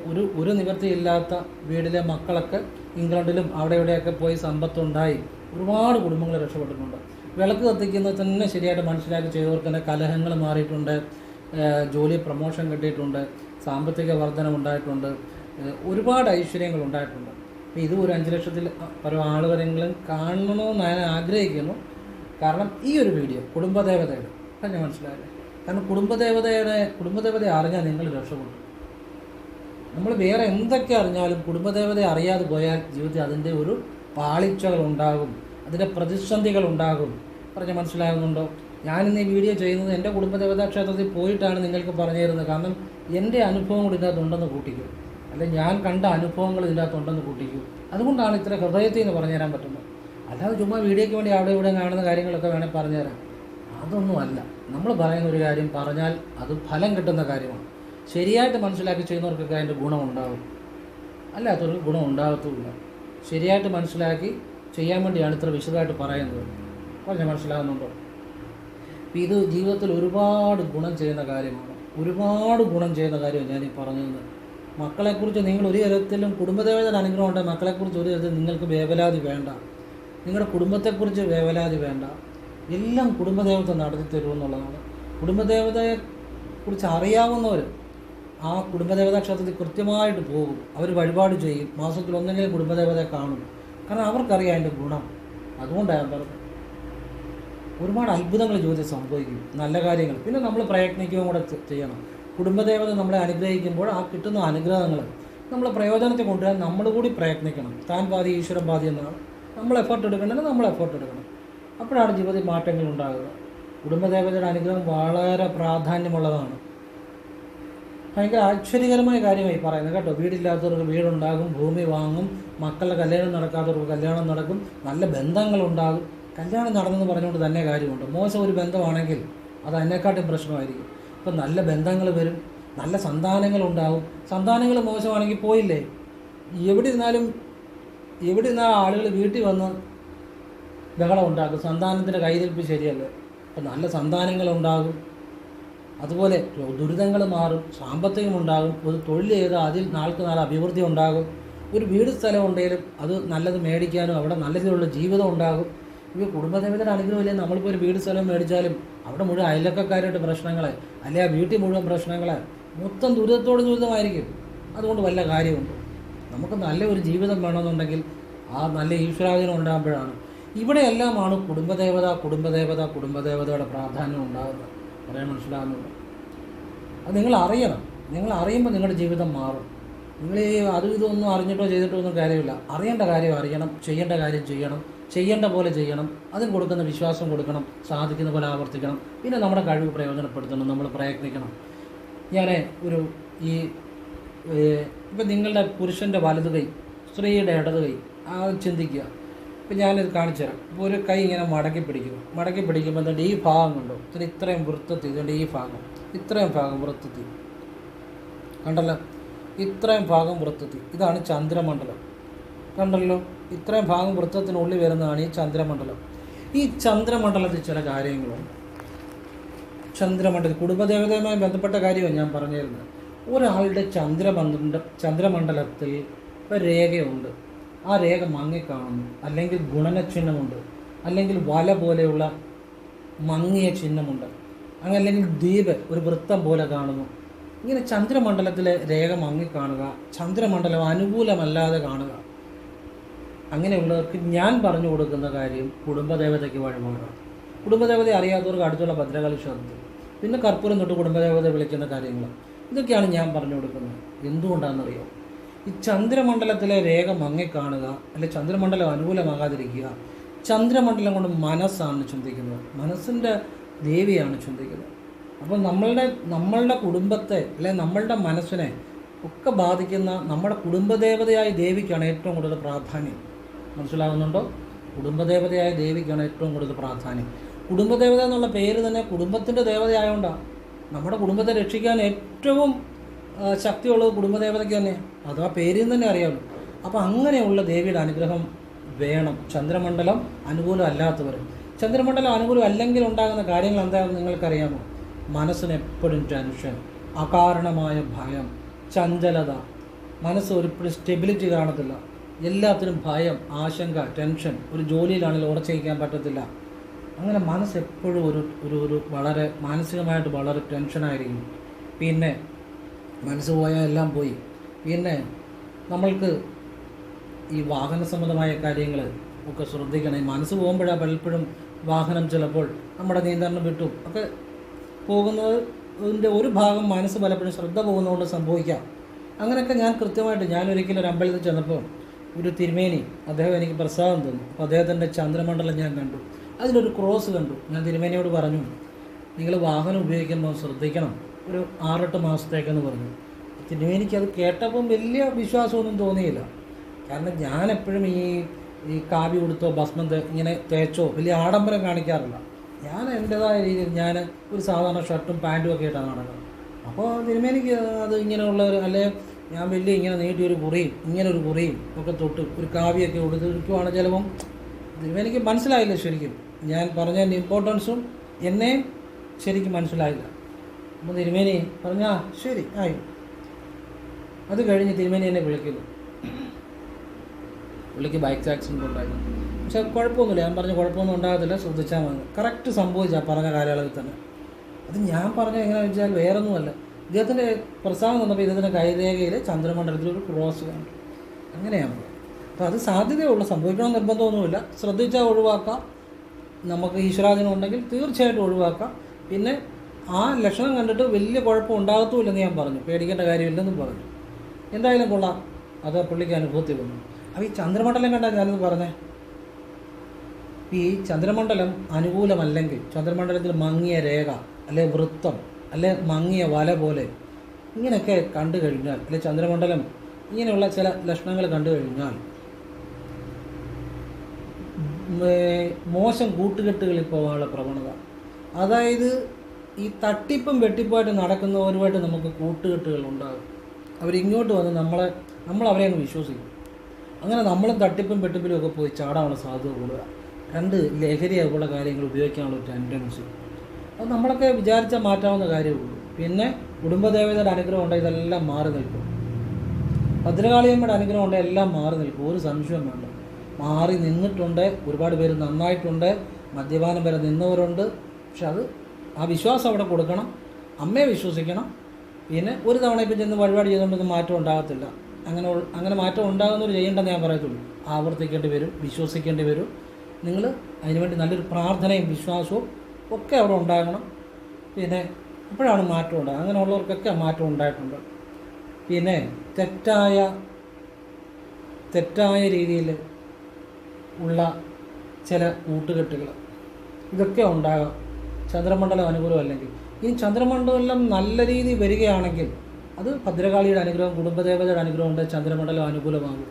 ഒരു ഒരു നിവൃത്തിയില്ലാത്ത വീടിലെ മക്കളൊക്കെ ഇംഗ്ലണ്ടിലും അവിടെ ഇവിടെയൊക്കെ പോയി സമ്പത്തുണ്ടായി. ഒരുപാട് കുടുംബങ്ങൾ രക്ഷപ്പെട്ടിട്ടുണ്ട്. വിളക്ക് കത്തിക്കുന്നത് തന്നെ ശരിയായിട്ട് മനസ്സിലാക്കി ചെയ്തവർക്ക് തന്നെ കലഹങ്ങൾ മാറിയിട്ടുണ്ട്. ജോലി പ്രൊമോഷൻ കിട്ടിയിട്ടുണ്ട്. സാമ്പത്തിക വർധന ഉണ്ടായിട്ടുണ്ട് ഒരുപാട് ഐശ്വര്യങ്ങൾ ഉണ്ടായിട്ടുണ്ട്. അപ്പോൾ ഇത് ഒരു അഞ്ച് ലക്ഷത്തിൽ പരം ആളുകളെങ്കിലും കാണണമെന്ന് ഞാൻ ആഗ്രഹിക്കുന്നു. കാരണം ഈ ഒരു വീഡിയോ കുടുംബദേവതയുടെ ഞാൻ മനസ്സിലായില്ലേ? കാരണം കുടുംബദേവതയുടെ കുടുംബദേവതയെ അറിഞ്ഞാൽ നിങ്ങൾ രക്ഷപ്പെടും. നമ്മൾ വേറെ എന്തൊക്കെ അറിഞ്ഞാലും കുടുംബദേവതയെ അറിയാതെ പോയാൽ ജീവിതത്തിൽ അതിന്റെ ഒരു പാളിച്ചകൾ ഉണ്ടാകും അതിന്റെ പ്രതിസന്ധികൾ ഉണ്ടാകും. പറഞ്ഞ് മനസ്സിലാകുന്നുണ്ടോ? ഞാനിന്ന് ഈ വീഡിയോ ചെയ്യുന്നത് എന്റെ കുടുംബദേവതാ ക്ഷേത്രത്തിൽ പോയിട്ടാണ് നിങ്ങൾക്ക് പറഞ്ഞു തരുന്നത് കാരണം എന്റെ അനുഭവം കൂടി ഇതിനകത്തുണ്ടെന്ന് കൂട്ടിക്കും. അല്ലെങ്കിൽ ഞാൻ കണ്ട അനുഭവങ്ങൾ ഇതിന്റെ അകത്തുണ്ടെന്ന് കൂട്ടിക്കും. അതുകൊണ്ടാണ് ഇത്ര ഹൃദയത്തിൽ നിന്ന് പറഞ്ഞു തരാൻ പറ്റുന്നത്. അല്ലാതെ ചുമ്മാ വീഡിയോയ്ക്ക് വേണ്ടി അവിടെ ഇവിടെ കാണുന്ന കാര്യങ്ങളൊക്കെ വേണേൽ പറഞ്ഞുതരാം. അതൊന്നുമല്ല. നമ്മൾ പറയുന്ന ഒരു കാര്യം പറഞ്ഞാൽ അത് ഫലം കിട്ടുന്ന കാര്യമാണ്. ശരിയായിട്ട് മനസ്സിലാക്കി ചെയ്യുന്നവർക്കൊക്കെ അതിന്റെ ഗുണമുണ്ടാകും അല്ലാത്തവർക്ക് ഗുണം ഉണ്ടാകത്തുമില്ല. ശരിയായിട്ട് മനസ്സിലാക്കി ചെയ്യാൻ വേണ്ടിയാണ് ഇത്ര വിശദമായിട്ട് പറയുന്നത്. പറഞ്ഞാൽ മനസ്സിലാകുന്നുണ്ടോ ഇത് ജീവിതത്തിൽ ഒരുപാട് ഗുണം ചെയ്യുന്ന കാര്യമാണ്. ഒരുപാട് ഗുണം ചെയ്യുന്ന കാര്യമാണ് ഞാൻ ഈ പറഞ്ഞത്. മക്കളെക്കുറിച്ച് നിങ്ങൾ ഒരു തരത്തിലും കുടുംബദേവതയുടെ അനുഗ്രഹം ഉണ്ട് മക്കളെക്കുറിച്ച് ഒരു തരത്തിൽ നിങ്ങൾക്ക് വേവലാതി വേണ്ട. നിങ്ങളുടെ കുടുംബത്തെക്കുറിച്ച് വേവലാതി വേണ്ട. എല്ലാം കുടുംബദേവത നടത്തി തരുമെന്നുള്ളതാണ് കുടുംബദേവതയെ കുറിച്ച് അറിയാവുന്നവർ ആ കുടുംബദേവതാ ക്ഷേത്രത്തിൽ കൃത്യമായിട്ട് പോകും. അവർ വഴിപാട് ചെയ്യും. മാസത്തിൽ ഒന്നെങ്കിലും കുടുംബദേവതയെ കാണും. കാരണം അവർക്കറിയാം അതിന്റെ ഗുണം. അതുകൊണ്ടാണ് ഞാൻ പറഞ്ഞത്. ഒരുപാട് അത്ഭുതങ്ങൾ ജീവിതത്തിൽ സംഭവിക്കും. നല്ല കാര്യങ്ങൾ. പിന്നെ നമ്മൾ പ്രയത്നിക്കുകയും കൂടെ ചെയ്യണം. കുടുംബദേവത നമ്മളെ അനുഗ്രഹിക്കുമ്പോൾ ആ കിട്ടുന്ന അനുഗ്രഹങ്ങൾ നമ്മൾ പ്രയോജനത്തിൽ കൊണ്ടുവരാൻ നമ്മൾ കൂടി പ്രയത്നിക്കണം. താൻ പാതി ഈശ്വരൻ പാതി എന്നാണ് നമ്മൾ എഫേർട്ട് എടുക്കേണ്ടത് നമ്മൾ എഫേർട്ട് എടുക്കണം. അപ്പോഴാണ് ജീവിതത്തിൽ മാറ്റങ്ങൾ ഉണ്ടാകുക. കുടുംബദേവതയുടെ അനുഗ്രഹം വളരെ പ്രാധാന്യമുള്ളതാണ്. ഭയങ്കര ആശ്ചര്യകരമായ കാര്യമായി പറയുന്നത് കേട്ടോ. വീടില്ലാത്തവർക്ക് വീടുണ്ടാകും ഭൂമി വാങ്ങും മക്കളുടെ കല്യാണം നടക്കാത്തവർക്ക് കല്യാണം നടക്കും നല്ല ബന്ധങ്ങളുണ്ടാകും കല്യാണം നടന്നെന്ന് പറഞ്ഞുകൊണ്ട് തന്നെ കാര്യമുണ്ട്. മോശം ഒരു ബന്ധമാണെങ്കിൽ അത് അതിനെക്കാട്ടും പ്രശ്നമായിരിക്കും. ഇപ്പം നല്ല ബന്ധങ്ങൾ വരും നല്ല സന്താനങ്ങളുണ്ടാവും സന്താനങ്ങൾ മോശമാണെങ്കിൽ പോയില്ലേ? എവിടെ ഇരുന്നാലും എവിടെ ഇരുന്നാലും ആളുകൾ വീട്ടിൽ വന്ന് ബഹളം ഉണ്ടാക്കും. സന്താനത്തിന്റെ കൈതിരിപ്പ് ശരിയല്ല. അപ്പം നല്ല സന്താനങ്ങളുണ്ടാകും അതുപോലെ ദുരിതങ്ങൾ മാറും. സാമ്പത്തികം ഉണ്ടാകും. ഒരു തൊഴിൽ ചെയ്താൽ അതിൽ നാൾക്ക് നാൾ അഭിവൃദ്ധി ഉണ്ടാകും. ഒരു വീട് സ്ഥലം ഉണ്ടെങ്കിലും അത് നല്ലത് മേടിക്കാനും അവിടെ നല്ല രീതിയിലുള്ള ജീവിതം ഉണ്ടാകും. ഇപ്പോൾ കുടുംബദേവതയുടെ അനുഗ്രഹമില്ലേ നമ്മളിപ്പോൾ ഒരു വീട് സ്ഥലം മേടിച്ചാലും അവിടെ മുഴുവൻ അയലക്കാരായിട്ട് പ്രശ്നങ്ങളെ അല്ലെ വീട്ടിൽ മുഴുവൻ പ്രശ്നങ്ങൾ മൊത്തം ദുരിതത്തോട് ദുരിതമായിരിക്കും. അതുകൊണ്ട് വല്ല കാര്യമുണ്ട്. നമുക്ക് നല്ല ഒരു ജീവിതം വേണമെന്നുണ്ടെങ്കിൽ ആ നല്ല ഈശ്വരാധീനം ഉണ്ടാകുമ്പോഴാണ്. ഇവിടെയെല്ലാമാണ് കുടുംബദേവത കുടുംബദേവത കുടുംബദേവതയുടെ പ്രാധാന്യം ഉണ്ടാകുന്നത്. പറയാൻ മനസ്സിലാകുന്നുണ്ട്? അത് നിങ്ങൾ അറിയണം. നിങ്ങൾ അറിയുമ്പോൾ നിങ്ങളുടെ ജീവിതം മാറും. നിങ്ങൾ ഈ അതും ഇതൊന്നും അറിഞ്ഞിട്ടോ ചെയ്തിട്ടോ ഒന്നും കാര്യമില്ല. അറിയേണ്ട കാര്യം അറിയണം. ചെയ്യേണ്ട കാര്യം ചെയ്യണം. ചെയ്യേണ്ട പോലെ ചെയ്യണം അതിന് കൊടുക്കുന്ന വിശ്വാസം കൊടുക്കണം സാധിക്കുന്ന പോലെ ആവർത്തിക്കണം. പിന്നെ നമ്മുടെ കഴിവ് പ്രയോജനപ്പെടുത്തണം നമ്മൾ പ്രയത്നിക്കണം. ഞാൻ ഒരു ഈ ഇപ്പം നിങ്ങളുടെ പുരുഷന്റെ വലത് കൈ സ്ത്രീയുടെ ഇടത് കൈ ആ ചിന്തിക്കുക. ഇപ്പം ഞാനിത് കാണിച്ചു തരാം. ഇപ്പോൾ ഒരു കൈ ഇങ്ങനെ മടക്കി പിടിക്കും. മടക്കി പിടിക്കുമ്പോൾ എന്നിട്ട് ഈ ഭാഗം കണ്ടോ? ഇത്ര ഇത്രയും വൃത്തത്തിൽ ഇതുകൊണ്ട് ഈ ഭാഗം. ഇത്രയും ഭാഗം വൃത്തത്തിൽ. കണ്ടല്ലോ? ഇത്രയും ഭാഗം വൃത്തത്തിൽ. ഇതാണ് ചന്ദ്രമണ്ഡലം. കണ്ടല്ലോ? ഇത്രയും ഭാഗം വൃത്തത്തിനുള്ളിൽ വരുന്നതാണ് ഈ ചന്ദ്രമണ്ഡലം. ഈ ചന്ദ്രമണ്ഡലത്തിൽ ചില കാര്യങ്ങളും. ചന്ദ്രമണ്ഡലം കുടുംബദേവതയുമായി ബന്ധപ്പെട്ട കാര്യമാണ് ഞാൻ പറഞ്ഞിരുന്നത്. ഒരാളുടെ ചന്ദ്രമണ്ഡ ചന്ദ്രമണ്ഡലത്തിൽ രേഖയുണ്ട്. ആ രേഖ മങ്ങിക്കാണുന്നു. അല്ലെങ്കിൽ ഗുണനചിഹ്നമുണ്ട്. അല്ലെങ്കിൽ വല പോലെയുള്ള മങ്ങിയ ചിഹ്നമുണ്ട്. അങ്ങനെ അല്ലെങ്കിൽ ദ്വീപ് ഒരു വൃത്തം പോലെ കാണുന്നു. ഇങ്ങനെ ചന്ദ്രമണ്ഡലത്തിലെ രേഖ മങ്ങിക്കാണുക ചന്ദ്രമണ്ഡലം അനുകൂലമല്ലാതെ കാണുക അങ്ങനെയുള്ളവർക്ക് ഞാൻ പറഞ്ഞു കൊടുക്കുന്ന കാര്യം കുടുംബദേവതയ്ക്ക് വഴിമാറുക കുടുംബദേവതയെ അറിയാത്തവർക്ക് അടുത്തുള്ള ഭദ്രകാളി ശ്രദ്ധ. പിന്നെ കർപ്പൂരം തൊട്ട് കുടുംബദേവത വിളിക്കുന്ന കാര്യങ്ങൾ ഇതൊക്കെയാണ് ഞാൻ പറഞ്ഞു കൊടുക്കുന്നത്. എന്തുകൊണ്ടാണെന്നറിയോ? ഈ ചന്ദ്രമണ്ഡലത്തിലെ രേഖ മങ്ങിക്കാണുക അല്ലെ ചന്ദ്രമണ്ഡലം അനുകൂലമാകാതിരിക്കുക ചന്ദ്രമണ്ഡലം കൊണ്ട് മനസ്സാണ് ചിന്തിക്കുന്നത്. മനസ്സിന്റെ ദേവിയാണ് ചിന്തിക്കുന്നത്. അപ്പോൾ നമ്മളുടെ നമ്മളുടെ കുടുംബത്തെ അല്ലെ നമ്മളുടെ മനസ്സിനെ ഒക്കെ ബാധിക്കുന്ന നമ്മുടെ കുടുംബദേവതയായ ദേവിക്കാണ് ഏറ്റവും കൂടുതൽ പ്രാധാന്യം. മനസ്സിലാകുന്നുണ്ടോ കുടുംബദേവതയായ ദേവിക്കാണ് ഏറ്റവും കൂടുതൽ പ്രാധാന്യം. കുടുംബദേവത എന്നുള്ള പേര് തന്നെ കുടുംബത്തിന്റെ ദേവതയായതുകൊണ്ടാണ് നമ്മുടെ കുടുംബത്തെ രക്ഷിക്കാൻ ഏറ്റവും ശക്തിയുള്ളത് കുടുംബദേവതയ്ക്ക് തന്നെ. അത് ആ പേരിൽ തന്നെ അറിയാമല്ലോ. അപ്പോൾ അങ്ങനെയുള്ള ദേവിയുടെ അനുഗ്രഹം വേണം. ചന്ദ്രമണ്ഡലം അനുകൂലം അല്ലാത്തവർ. ചന്ദ്രമണ്ഡലം അനുകൂലം അല്ലെങ്കിൽ ഉണ്ടാകുന്ന കാര്യങ്ങൾ എന്താണെന്ന് നിങ്ങൾക്കറിയാമോ? മനസ്സിന് എപ്പോഴും ടെൻഷൻ അകാരണമായ ഭയം ചഞ്ചലത. മനസ്സ് ഒരു സ്റ്റെബിലിറ്റി കാണത്തില്ല. എല്ലാത്തിനും ഭയം ആശങ്ക ടെൻഷൻ ഒരു ജോലിയിലാണെങ്കിൽ ഉറച്ചിരിക്കാൻ പറ്റത്തില്ല. അങ്ങനെ മനസ്സ് എപ്പോഴും ഒരു ഒരു ഒരു വളരെ മാനസികമായിട്ട് വളരെ ടെൻഷനായിരിക്കും പിന്നെ മനസ്സ് പോയാൽ എല്ലാം പോയി. പിന്നെ നമ്മൾക്ക് ഈ വാഹന സംബന്ധമായ കാര്യങ്ങൾ ഒക്കെ ശ്രദ്ധിക്കണം. ഈ മനസ്സ് പോകുമ്പോഴാണ് പലപ്പോഴും വാഹനം ചിലപ്പോൾ നമ്മുടെ നിയന്ത്രണം വിട്ടും. ഒക്കെ പോകുന്നത് ഇതിന്റെ ഒരു ഭാഗം മനസ്സ് പലപ്പോഴും ശ്രദ്ധ പോകുന്നതുകൊണ്ട് സംഭവിക്കാം. അങ്ങനെയൊക്കെ ഞാൻ കൃത്യമായിട്ട് ഞാൻ ഒരിക്കലും ഒരു അമ്പലത്തിൽ ചെന്നപ്പോൾ ഒരു തിരുമേനി. അദ്ദേഹം എനിക്ക് പ്രസാദം തന്നു. അപ്പോൾ അദ്ദേഹത്തിന്റെ ചന്ദ്രമണ്ഡലം ഞാൻ കണ്ടു. അതിലൊരു ക്രോസ് കണ്ടു. ഞാൻ തിരുമേനിയോട് പറഞ്ഞു നിങ്ങൾ വാഹനം ഉപയോഗിക്കുമ്പോൾ ശ്രദ്ധിക്കണം. ഒരു ആറെട്ട് മാസത്തേക്കെന്ന് പറഞ്ഞു. തിരുമേനിക്ക് അത് കേട്ടപ്പം വലിയ വിശ്വാസമൊന്നും തോന്നിയില്ല. കാരണം ഞാൻ എപ്പോഴും ഈ ഈ കാവ്യ കൊടുത്തോ ഭസ്മം ഇങ്ങനെ തേച്ചോ വലിയ ആഡംബരം കാണിക്കാറില്ല. ഞാൻ എന്റെതായ രീതിയിൽ ഞാൻ ഒരു സാധാരണ ഷർട്ടും പാന്റും ഒക്കെ ഇട്ടാണ് നടക്കുന്നത്. അപ്പോൾ തിരുമേനിക്ക് അത് ഇങ്ങനെയുള്ള അല്ലെങ്കിൽ അല്ലെ ഞാൻ വലിയ ഇങ്ങനെ നീട്ടി ഒരു കുറിയും ഇങ്ങനെ ഒരു കുറിയും ഒക്കെ തൊട്ട് ഒരു കാവ്യൊക്കെ കൊടുത്തിരിക്കുവാണ് ചിലപ്പം. എനിക്ക് മനസ്സിലായില്ല ശരിക്കും. ഞാൻ പറഞ്ഞതിന്റെ ഇമ്പോർട്ടൻസും എന്നെ ശരിക്കും മനസ്സിലായില്ല. അപ്പോൾ തിരുമേനി പറഞ്ഞാ ശരി ആയി. അത് കഴിഞ്ഞ് തിരുമേനി എന്നെ വിളിക്കുന്നു. പുള്ളിക്ക് ബൈക്ക് ആക്സിഡന്റ് ഉണ്ടായി പക്ഷെ കുഴപ്പമൊന്നുമില്ല. ഞാൻ പറഞ്ഞ കുഴപ്പമൊന്നും ഉണ്ടാകത്തില്ല. ശ്രദ്ധിച്ചാൽ മതി. കറക്റ്റ് സംഭവിച്ചാൽ പറഞ്ഞ കാലയളവിൽ തന്നെ. അത് ഞാൻ പറഞ്ഞ എങ്ങനെയാണെന്ന് വെച്ചാൽ വേറൊന്നുമല്ല. ഇദ്ദേഹത്തിന്റെ പ്രസ്താവന വന്നപ്പോൾ ഇദ്ദേഹത്തിന്റെ കൈരേഖയിൽ ചന്ദ്രമണ്ഡലത്തിൽ ഒരു ക്രോസ് കാണും. അങ്ങനെയാണ്. അപ്പോൾ അത് സാധ്യതയുള്ള സംഭവിക്കണം നിർബന്ധമൊന്നുമില്ല. ശ്രദ്ധിച്ചാൽ ഒഴിവാക്കാം. നമുക്ക് ഈശ്വരാധീനം ഉണ്ടെങ്കിൽ തീർച്ചയായിട്ടും ഒഴിവാക്കാം. പിന്നെ ആ ലക്ഷണം കണ്ടിട്ട് വലിയ കുഴപ്പം ഉണ്ടാകത്തുമില്ലെന്ന് ഞാൻ പറഞ്ഞു. പേടിക്കേണ്ട കാര്യമില്ലെന്നും പറഞ്ഞു. എന്തായാലും കൊള്ളാം. അത് പുള്ളിക്ക് അനുഭവത്തിൽ വന്നു. അപ്പോൾ ഈ ചന്ദ്രമണ്ഡലം കണ്ടാൽ ഞാനത് പറഞ്ഞേ. ഈ ചന്ദ്രമണ്ഡലം അനുകൂലമല്ലെങ്കിൽ ചന്ദ്രമണ്ഡലത്തിൽ മങ്ങിയ രേഖ അല്ലെങ്കിൽ വൃത്തം അല്ലെ മങ്ങിയ വല പോലെ. ഇങ്ങനെയൊക്കെ കണ്ടു കഴിഞ്ഞാൽ അല്ലെ ചന്ദ്രമണ്ഡലം ഇങ്ങനെയുള്ള ചില ലക്ഷണങ്ങൾ കണ്ടു കഴിഞ്ഞാൽ മോശം കൂട്ടുകെട്ടുകളിൽ പോകാനുള്ള പ്രവണത. അതായത് ഈ തട്ടിപ്പും വെട്ടിപ്പുമായിട്ട് നടക്കുന്നവരുമായിട്ട് നമുക്ക് കൂട്ടുകെട്ടുകൾ ഉണ്ടാകും. അവരിങ്ങോട്ട് വന്ന് നമ്മളെ നമ്മൾ അവരെ അങ്ങ് വിശ്വസിക്കും. അങ്ങനെ നമ്മളും തട്ടിപ്പും വെട്ടിപ്പിലും ഒക്കെ പോയി ചാടാനുള്ള സാധ്യത കൂടുക രണ്ട് ലഹരി അതുപോലുള്ള കാര്യങ്ങൾ ഉപയോഗിക്കാനുള്ള ഒരു ടെൻഡൻസി. അത് നമ്മളൊക്കെ വിചാരിച്ചാൽ മാറ്റാവുന്ന കാര്യമുള്ളൂ പിന്നെ കുടുംബദേവതയുടെ അനുഗ്രഹം ഉണ്ടെങ്കിൽ ഇതെല്ലാം മാറി നിൽക്കും. ഭദ്രകാളിയമ്മയുടെ അനുഗ്രഹം ഉണ്ടെങ്കിൽ എല്ലാം മാറി നിൽക്കും. ഒരു സംശയം വേണ്ട. മാറി നിന്നിട്ടുണ്ട്. ഒരുപാട് പേര് നന്നായിട്ടുണ്ട്. മദ്യപാനം വരെ നിന്നവരുണ്ട്. പക്ഷെ അത് ആ വിശ്വാസം അവിടെ കൊടുക്കണം. അമ്മയെ വിശ്വസിക്കണം. പിന്നെ ഒരു തവണ ഇപ്പം ചെന്ന് വഴിപാട് ചെയ്തുകൊണ്ടൊന്നും മാറ്റം ഉണ്ടാകത്തില്ല. അങ്ങനെ അങ്ങനെ മാറ്റം ഉണ്ടാകുന്നവർ ചെയ്യേണ്ടെന്ന് ഞാൻ പറയത്തുള്ളൂ. ആവർത്തിക്കേണ്ടി വരും വിശ്വസിക്കേണ്ടി വരും. നിങ്ങൾ അതിനുവേണ്ടി നല്ലൊരു പ്രാർത്ഥനയും വിശ്വാസവും ഒക്കെ അവിടെ ഉണ്ടാകണം. പിന്നെ അപ്പോഴാണ് മാറ്റം ഉണ്ടാകുക അങ്ങനെയുള്ളവർക്കൊക്കെ മാറ്റം ഉണ്ടായിട്ടുണ്ട്. പിന്നെ തെറ്റായ തെറ്റായ രീതിയിൽ ഉള്ള ചില കൂട്ടുകെട്ടുകൾ. ഇതൊക്കെ ഉണ്ടാകാം. ചന്ദ്രമണ്ഡലം അനുകൂലമല്ലെങ്കിൽ. ഈ ചന്ദ്രമണ്ഡലം നല്ല രീതിയിൽ വരികയാണെങ്കിൽ അത് ഭദ്രകാളിയുടെ അനുഗ്രഹം കുടുംബദേവതയുടെ അനുഗ്രഹം ഉണ്ട് ചന്ദ്രമണ്ഡലം അനുകൂലമാകും.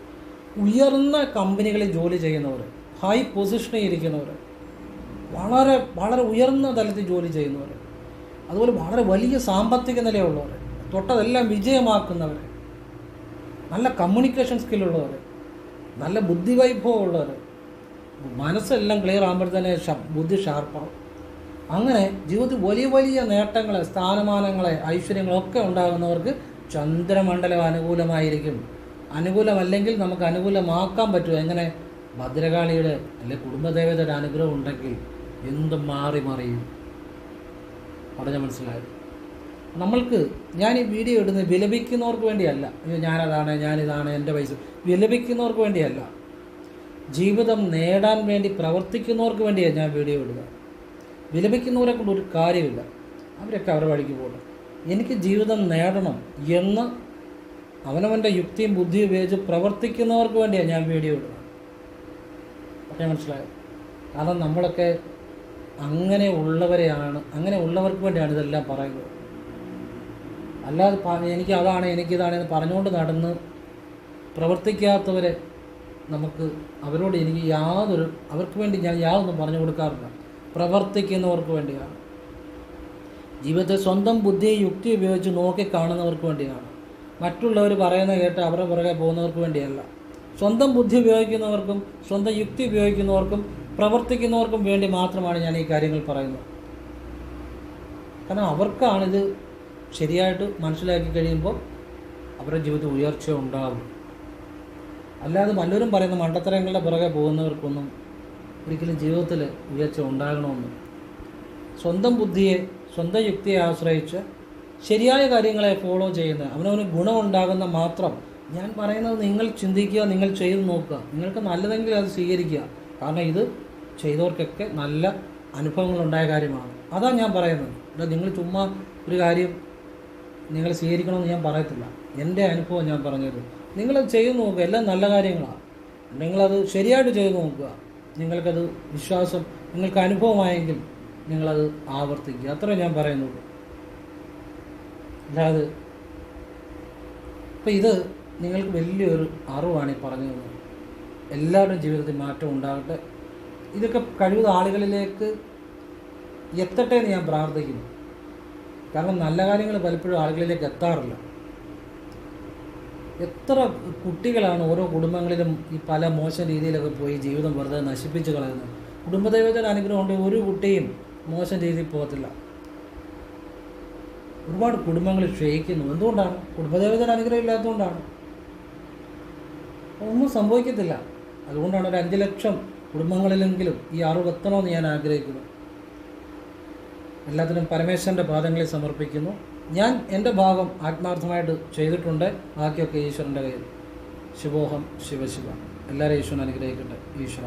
ഉയർന്ന കമ്പനികളിൽ ജോലി ചെയ്യുന്നവർ ഹൈ പൊസിഷനിൽ ഇരിക്കുന്നവർ വളരെ വളരെ ഉയർന്ന തലത്തിൽ ജോലി ചെയ്യുന്നവർ അതുപോലെ വളരെ വലിയ സാമ്പത്തിക നിലയുള്ളവർ തൊട്ടതെല്ലാം വിജയമാക്കുന്നവർ നല്ല കമ്മ്യൂണിക്കേഷൻ സ്കില്ലുള്ളവർ നല്ല ബുദ്ധിവൈഭവം ഉള്ളവർ മനസ്സെല്ലാം ക്ലിയർ ആകുമ്പോഴത്തേനെ ബുദ്ധി ഷാർപ്പാവും അങ്ങനെ ജീവിതത്തിൽ വലിയ വലിയ നേട്ടങ്ങളെ സ്ഥാനമാനങ്ങളെ ഐശ്വര്യങ്ങളൊക്കെ ഉണ്ടാകുന്നവർക്ക് ചന്ദ്രമണ്ഡലം അനുകൂലമായിരിക്കും. അനുകൂലമല്ലെങ്കിൽ നമുക്ക് അനുകൂലമാക്കാൻ പറ്റുമോ എങ്ങനെ? ഭദ്രകാളിയുടെ അല്ലെങ്കിൽ കുടുംബദേവതയുടെ അനുഗ്രഹം ഉണ്ടെങ്കിൽ എന്തും മാറി മറിയും പറഞ്ഞ മനസ്സിലായത്. നമ്മൾക്ക് ഞാൻ ഈ വീഡിയോ ഇടുന്നത് വിലപിക്കുന്നവർക്ക് വേണ്ടിയല്ല. അയ്യോ ഞാനതാണ് ഞാനിതാണ് എന്റെ പൈസ. വിലപിക്കുന്നവർക്ക് വേണ്ടിയല്ല. ജീവിതം നേടാൻ വേണ്ടി പ്രവർത്തിക്കുന്നവർക്ക് വേണ്ടിയാണ് ഞാൻ വീഡിയോ ഇടുക. വിലപിക്കുന്നവരെ കൊണ്ട് ഒരു കാര്യമില്ല. അവരൊക്കെ അവരുടെ വഴിക്ക് പോകട്ടെ എനിക്ക് ജീവിതം നേടണം എന്ന് അവനവന്റെ യുക്തിയും ബുദ്ധിയും ഉപയോഗിച്ച് പ്രവർത്തിക്കുന്നവർക്ക് വേണ്ടിയാണ് ഞാൻ വീഡിയോ ഇടുക പറഞ്ഞാൽ മനസ്സിലായത്. കാരണം നമ്മളൊക്കെ അങ്ങനെ ഉള്ളവരെയാണ് അങ്ങനെ ഉള്ളവർക്ക് വേണ്ടിയാണ് ഇതെല്ലാം പറയുന്നത്. അല്ലാതെ എനിക്ക് അതാണ് എനിക്കിതാണ് എന്ന് പറഞ്ഞുകൊണ്ട് നടന്ന് പ്രവർത്തിക്കാത്തവരെ നമുക്ക് അവരോട് എനിക്ക് യാതൊരു അവർക്ക് വേണ്ടി ഞാൻ യാതൊന്നും പറഞ്ഞു കൊടുക്കാറില്ല. പ്രവർത്തിക്കുന്നവർക്ക് വേണ്ടിയാണ്. ജീവിതത്തെ സ്വന്തം ബുദ്ധിയെ യുക്തി ഉപയോഗിച്ച് നോക്കി കാണുന്നവർക്ക് വേണ്ടിയാണ്. മറ്റുള്ളവർ പറയുന്ന കേട്ട് അവരുടെ പുറകെ പോകുന്നവർക്ക് വേണ്ടിയല്ല. സ്വന്തം ബുദ്ധി ഉപയോഗിക്കുന്നവർക്കും സ്വന്തം യുക്തി ഉപയോഗിക്കുന്നവർക്കും പ്രവർത്തിക്കുന്നവർക്കും വേണ്ടി മാത്രമാണ് ഞാൻ ഈ കാര്യങ്ങൾ പറയുന്നത്. കാരണം അവർക്കാണിത് ശരിയായിട്ട് മനസ്സിലാക്കി കഴിയുമ്പോൾ അവരുടെ ജീവിതത്തിൽ ഉയർച്ച ഉണ്ടാകും അല്ലാതെ പലരും പറയുന്ന മണ്ടത്തരങ്ങളുടെ പുറകെ പോകുന്നവർക്കൊന്നും ഒരിക്കലും ജീവിതത്തിൽ ഉയർച്ച ഉണ്ടാകണമെന്ന്. സ്വന്തം ബുദ്ധിയെ സ്വന്തം യുക്തിയെ ആശ്രയിച്ച് ശരിയായ കാര്യങ്ങളെ ഫോളോ ചെയ്യുന്ന അവനവന് ഗുണമുണ്ടാകുന്ന മാത്രം ഞാൻ പറയുന്നത് നിങ്ങൾ ചിന്തിക്കുക നിങ്ങൾ ചെയ്തു നോക്കുക. നിങ്ങൾക്ക് നല്ലതെങ്കിൽ അത് സ്വീകരിക്കുക. കാരണം ഇത് ചെയ്തവർക്കൊക്കെ നല്ല അനുഭവങ്ങളുണ്ടായ കാര്യമാണ്. അതാണ് ഞാൻ പറയുന്നത്. അല്ല നിങ്ങൾ ചുമ്മാ ഒരു കാര്യം നിങ്ങൾ സ്വീകരിക്കണമെന്ന് ഞാൻ പറയത്തില്ല. എന്റെ അനുഭവം ഞാൻ പറഞ്ഞത് നിങ്ങളത് ചെയ്തു നോക്കുക. എല്ലാം നല്ല കാര്യങ്ങളാണ് നിങ്ങളത് ശരിയായിട്ട് ചെയ്തു നോക്കുക. നിങ്ങൾക്കത് വിശ്വാസം നിങ്ങൾക്ക് അനുഭവമായെങ്കിൽ നിങ്ങളത് ആവർത്തിക്കുക. അത്രേ ഞാൻ പറയുന്നുള്ളൂ. അല്ലാതെ ഇപ്പം ഇത് നിങ്ങൾക്ക് വലിയൊരു അറിവാണ് ഈ പറഞ്ഞു തന്നത് എല്ലാവരുടെയും ജീവിതത്തിൽ മാറ്റം ഉണ്ടാകട്ടെ. ഇതൊക്കെ കഴിവുള്ള ആളുകളിലേക്ക് എത്തട്ടെ എന്ന് ഞാൻ പ്രാർത്ഥിക്കുന്നു. കാരണം നല്ല കാര്യങ്ങൾ പലപ്പോഴും ആളുകളിലേക്ക് എത്താറില്ല. എത്ര കുട്ടികളാണ് ഓരോ കുടുംബങ്ങളിലും ഈ പല മോശം രീതിയിലൊക്കെ പോയി ജീവിതം വെറുതെ നശിപ്പിച്ച് കളയുന്നത്. കുടുംബദൈവത്തിന്റെ അനുഗ്രഹം കൊണ്ട് ഒരു കുട്ടിയും മോശം രീതിയിൽ പോകത്തില്ല. ഒരുപാട് കുടുംബങ്ങൾ ക്ഷയിക്കുന്നു. എന്തുകൊണ്ടാണ്? കുടുംബദേവതയുടെ അനുഗ്രഹം ഇല്ലാത്തതുകൊണ്ടാണ്. ഒന്നും സംഭവിക്കത്തില്ല. അതുകൊണ്ടാണ് ഒരു അഞ്ച് ലക്ഷം കുടുംബങ്ങളിലെങ്കിലും ഈ അറിവ് എത്തണമെന്ന് ഞാൻ ആഗ്രഹിക്കുന്നു. എല്ലാത്തിനും പരമേശ്വരന്റെ പാദങ്ങളിൽ സമർപ്പിക്കുന്നു. ഞാൻ എന്റെ ഭാഗം ആത്മാർത്ഥമായിട്ട് ചെയ്തിട്ടുണ്ട്. ബാക്കിയൊക്കെ ഈശ്വരന്റെ കയ്യിൽ. ശിവോഹം ശിവശിവ. എല്ലാവരെയും ഈശ്വരൻ അനുഗ്രഹിക്കട്ടെ. ഈശ്വര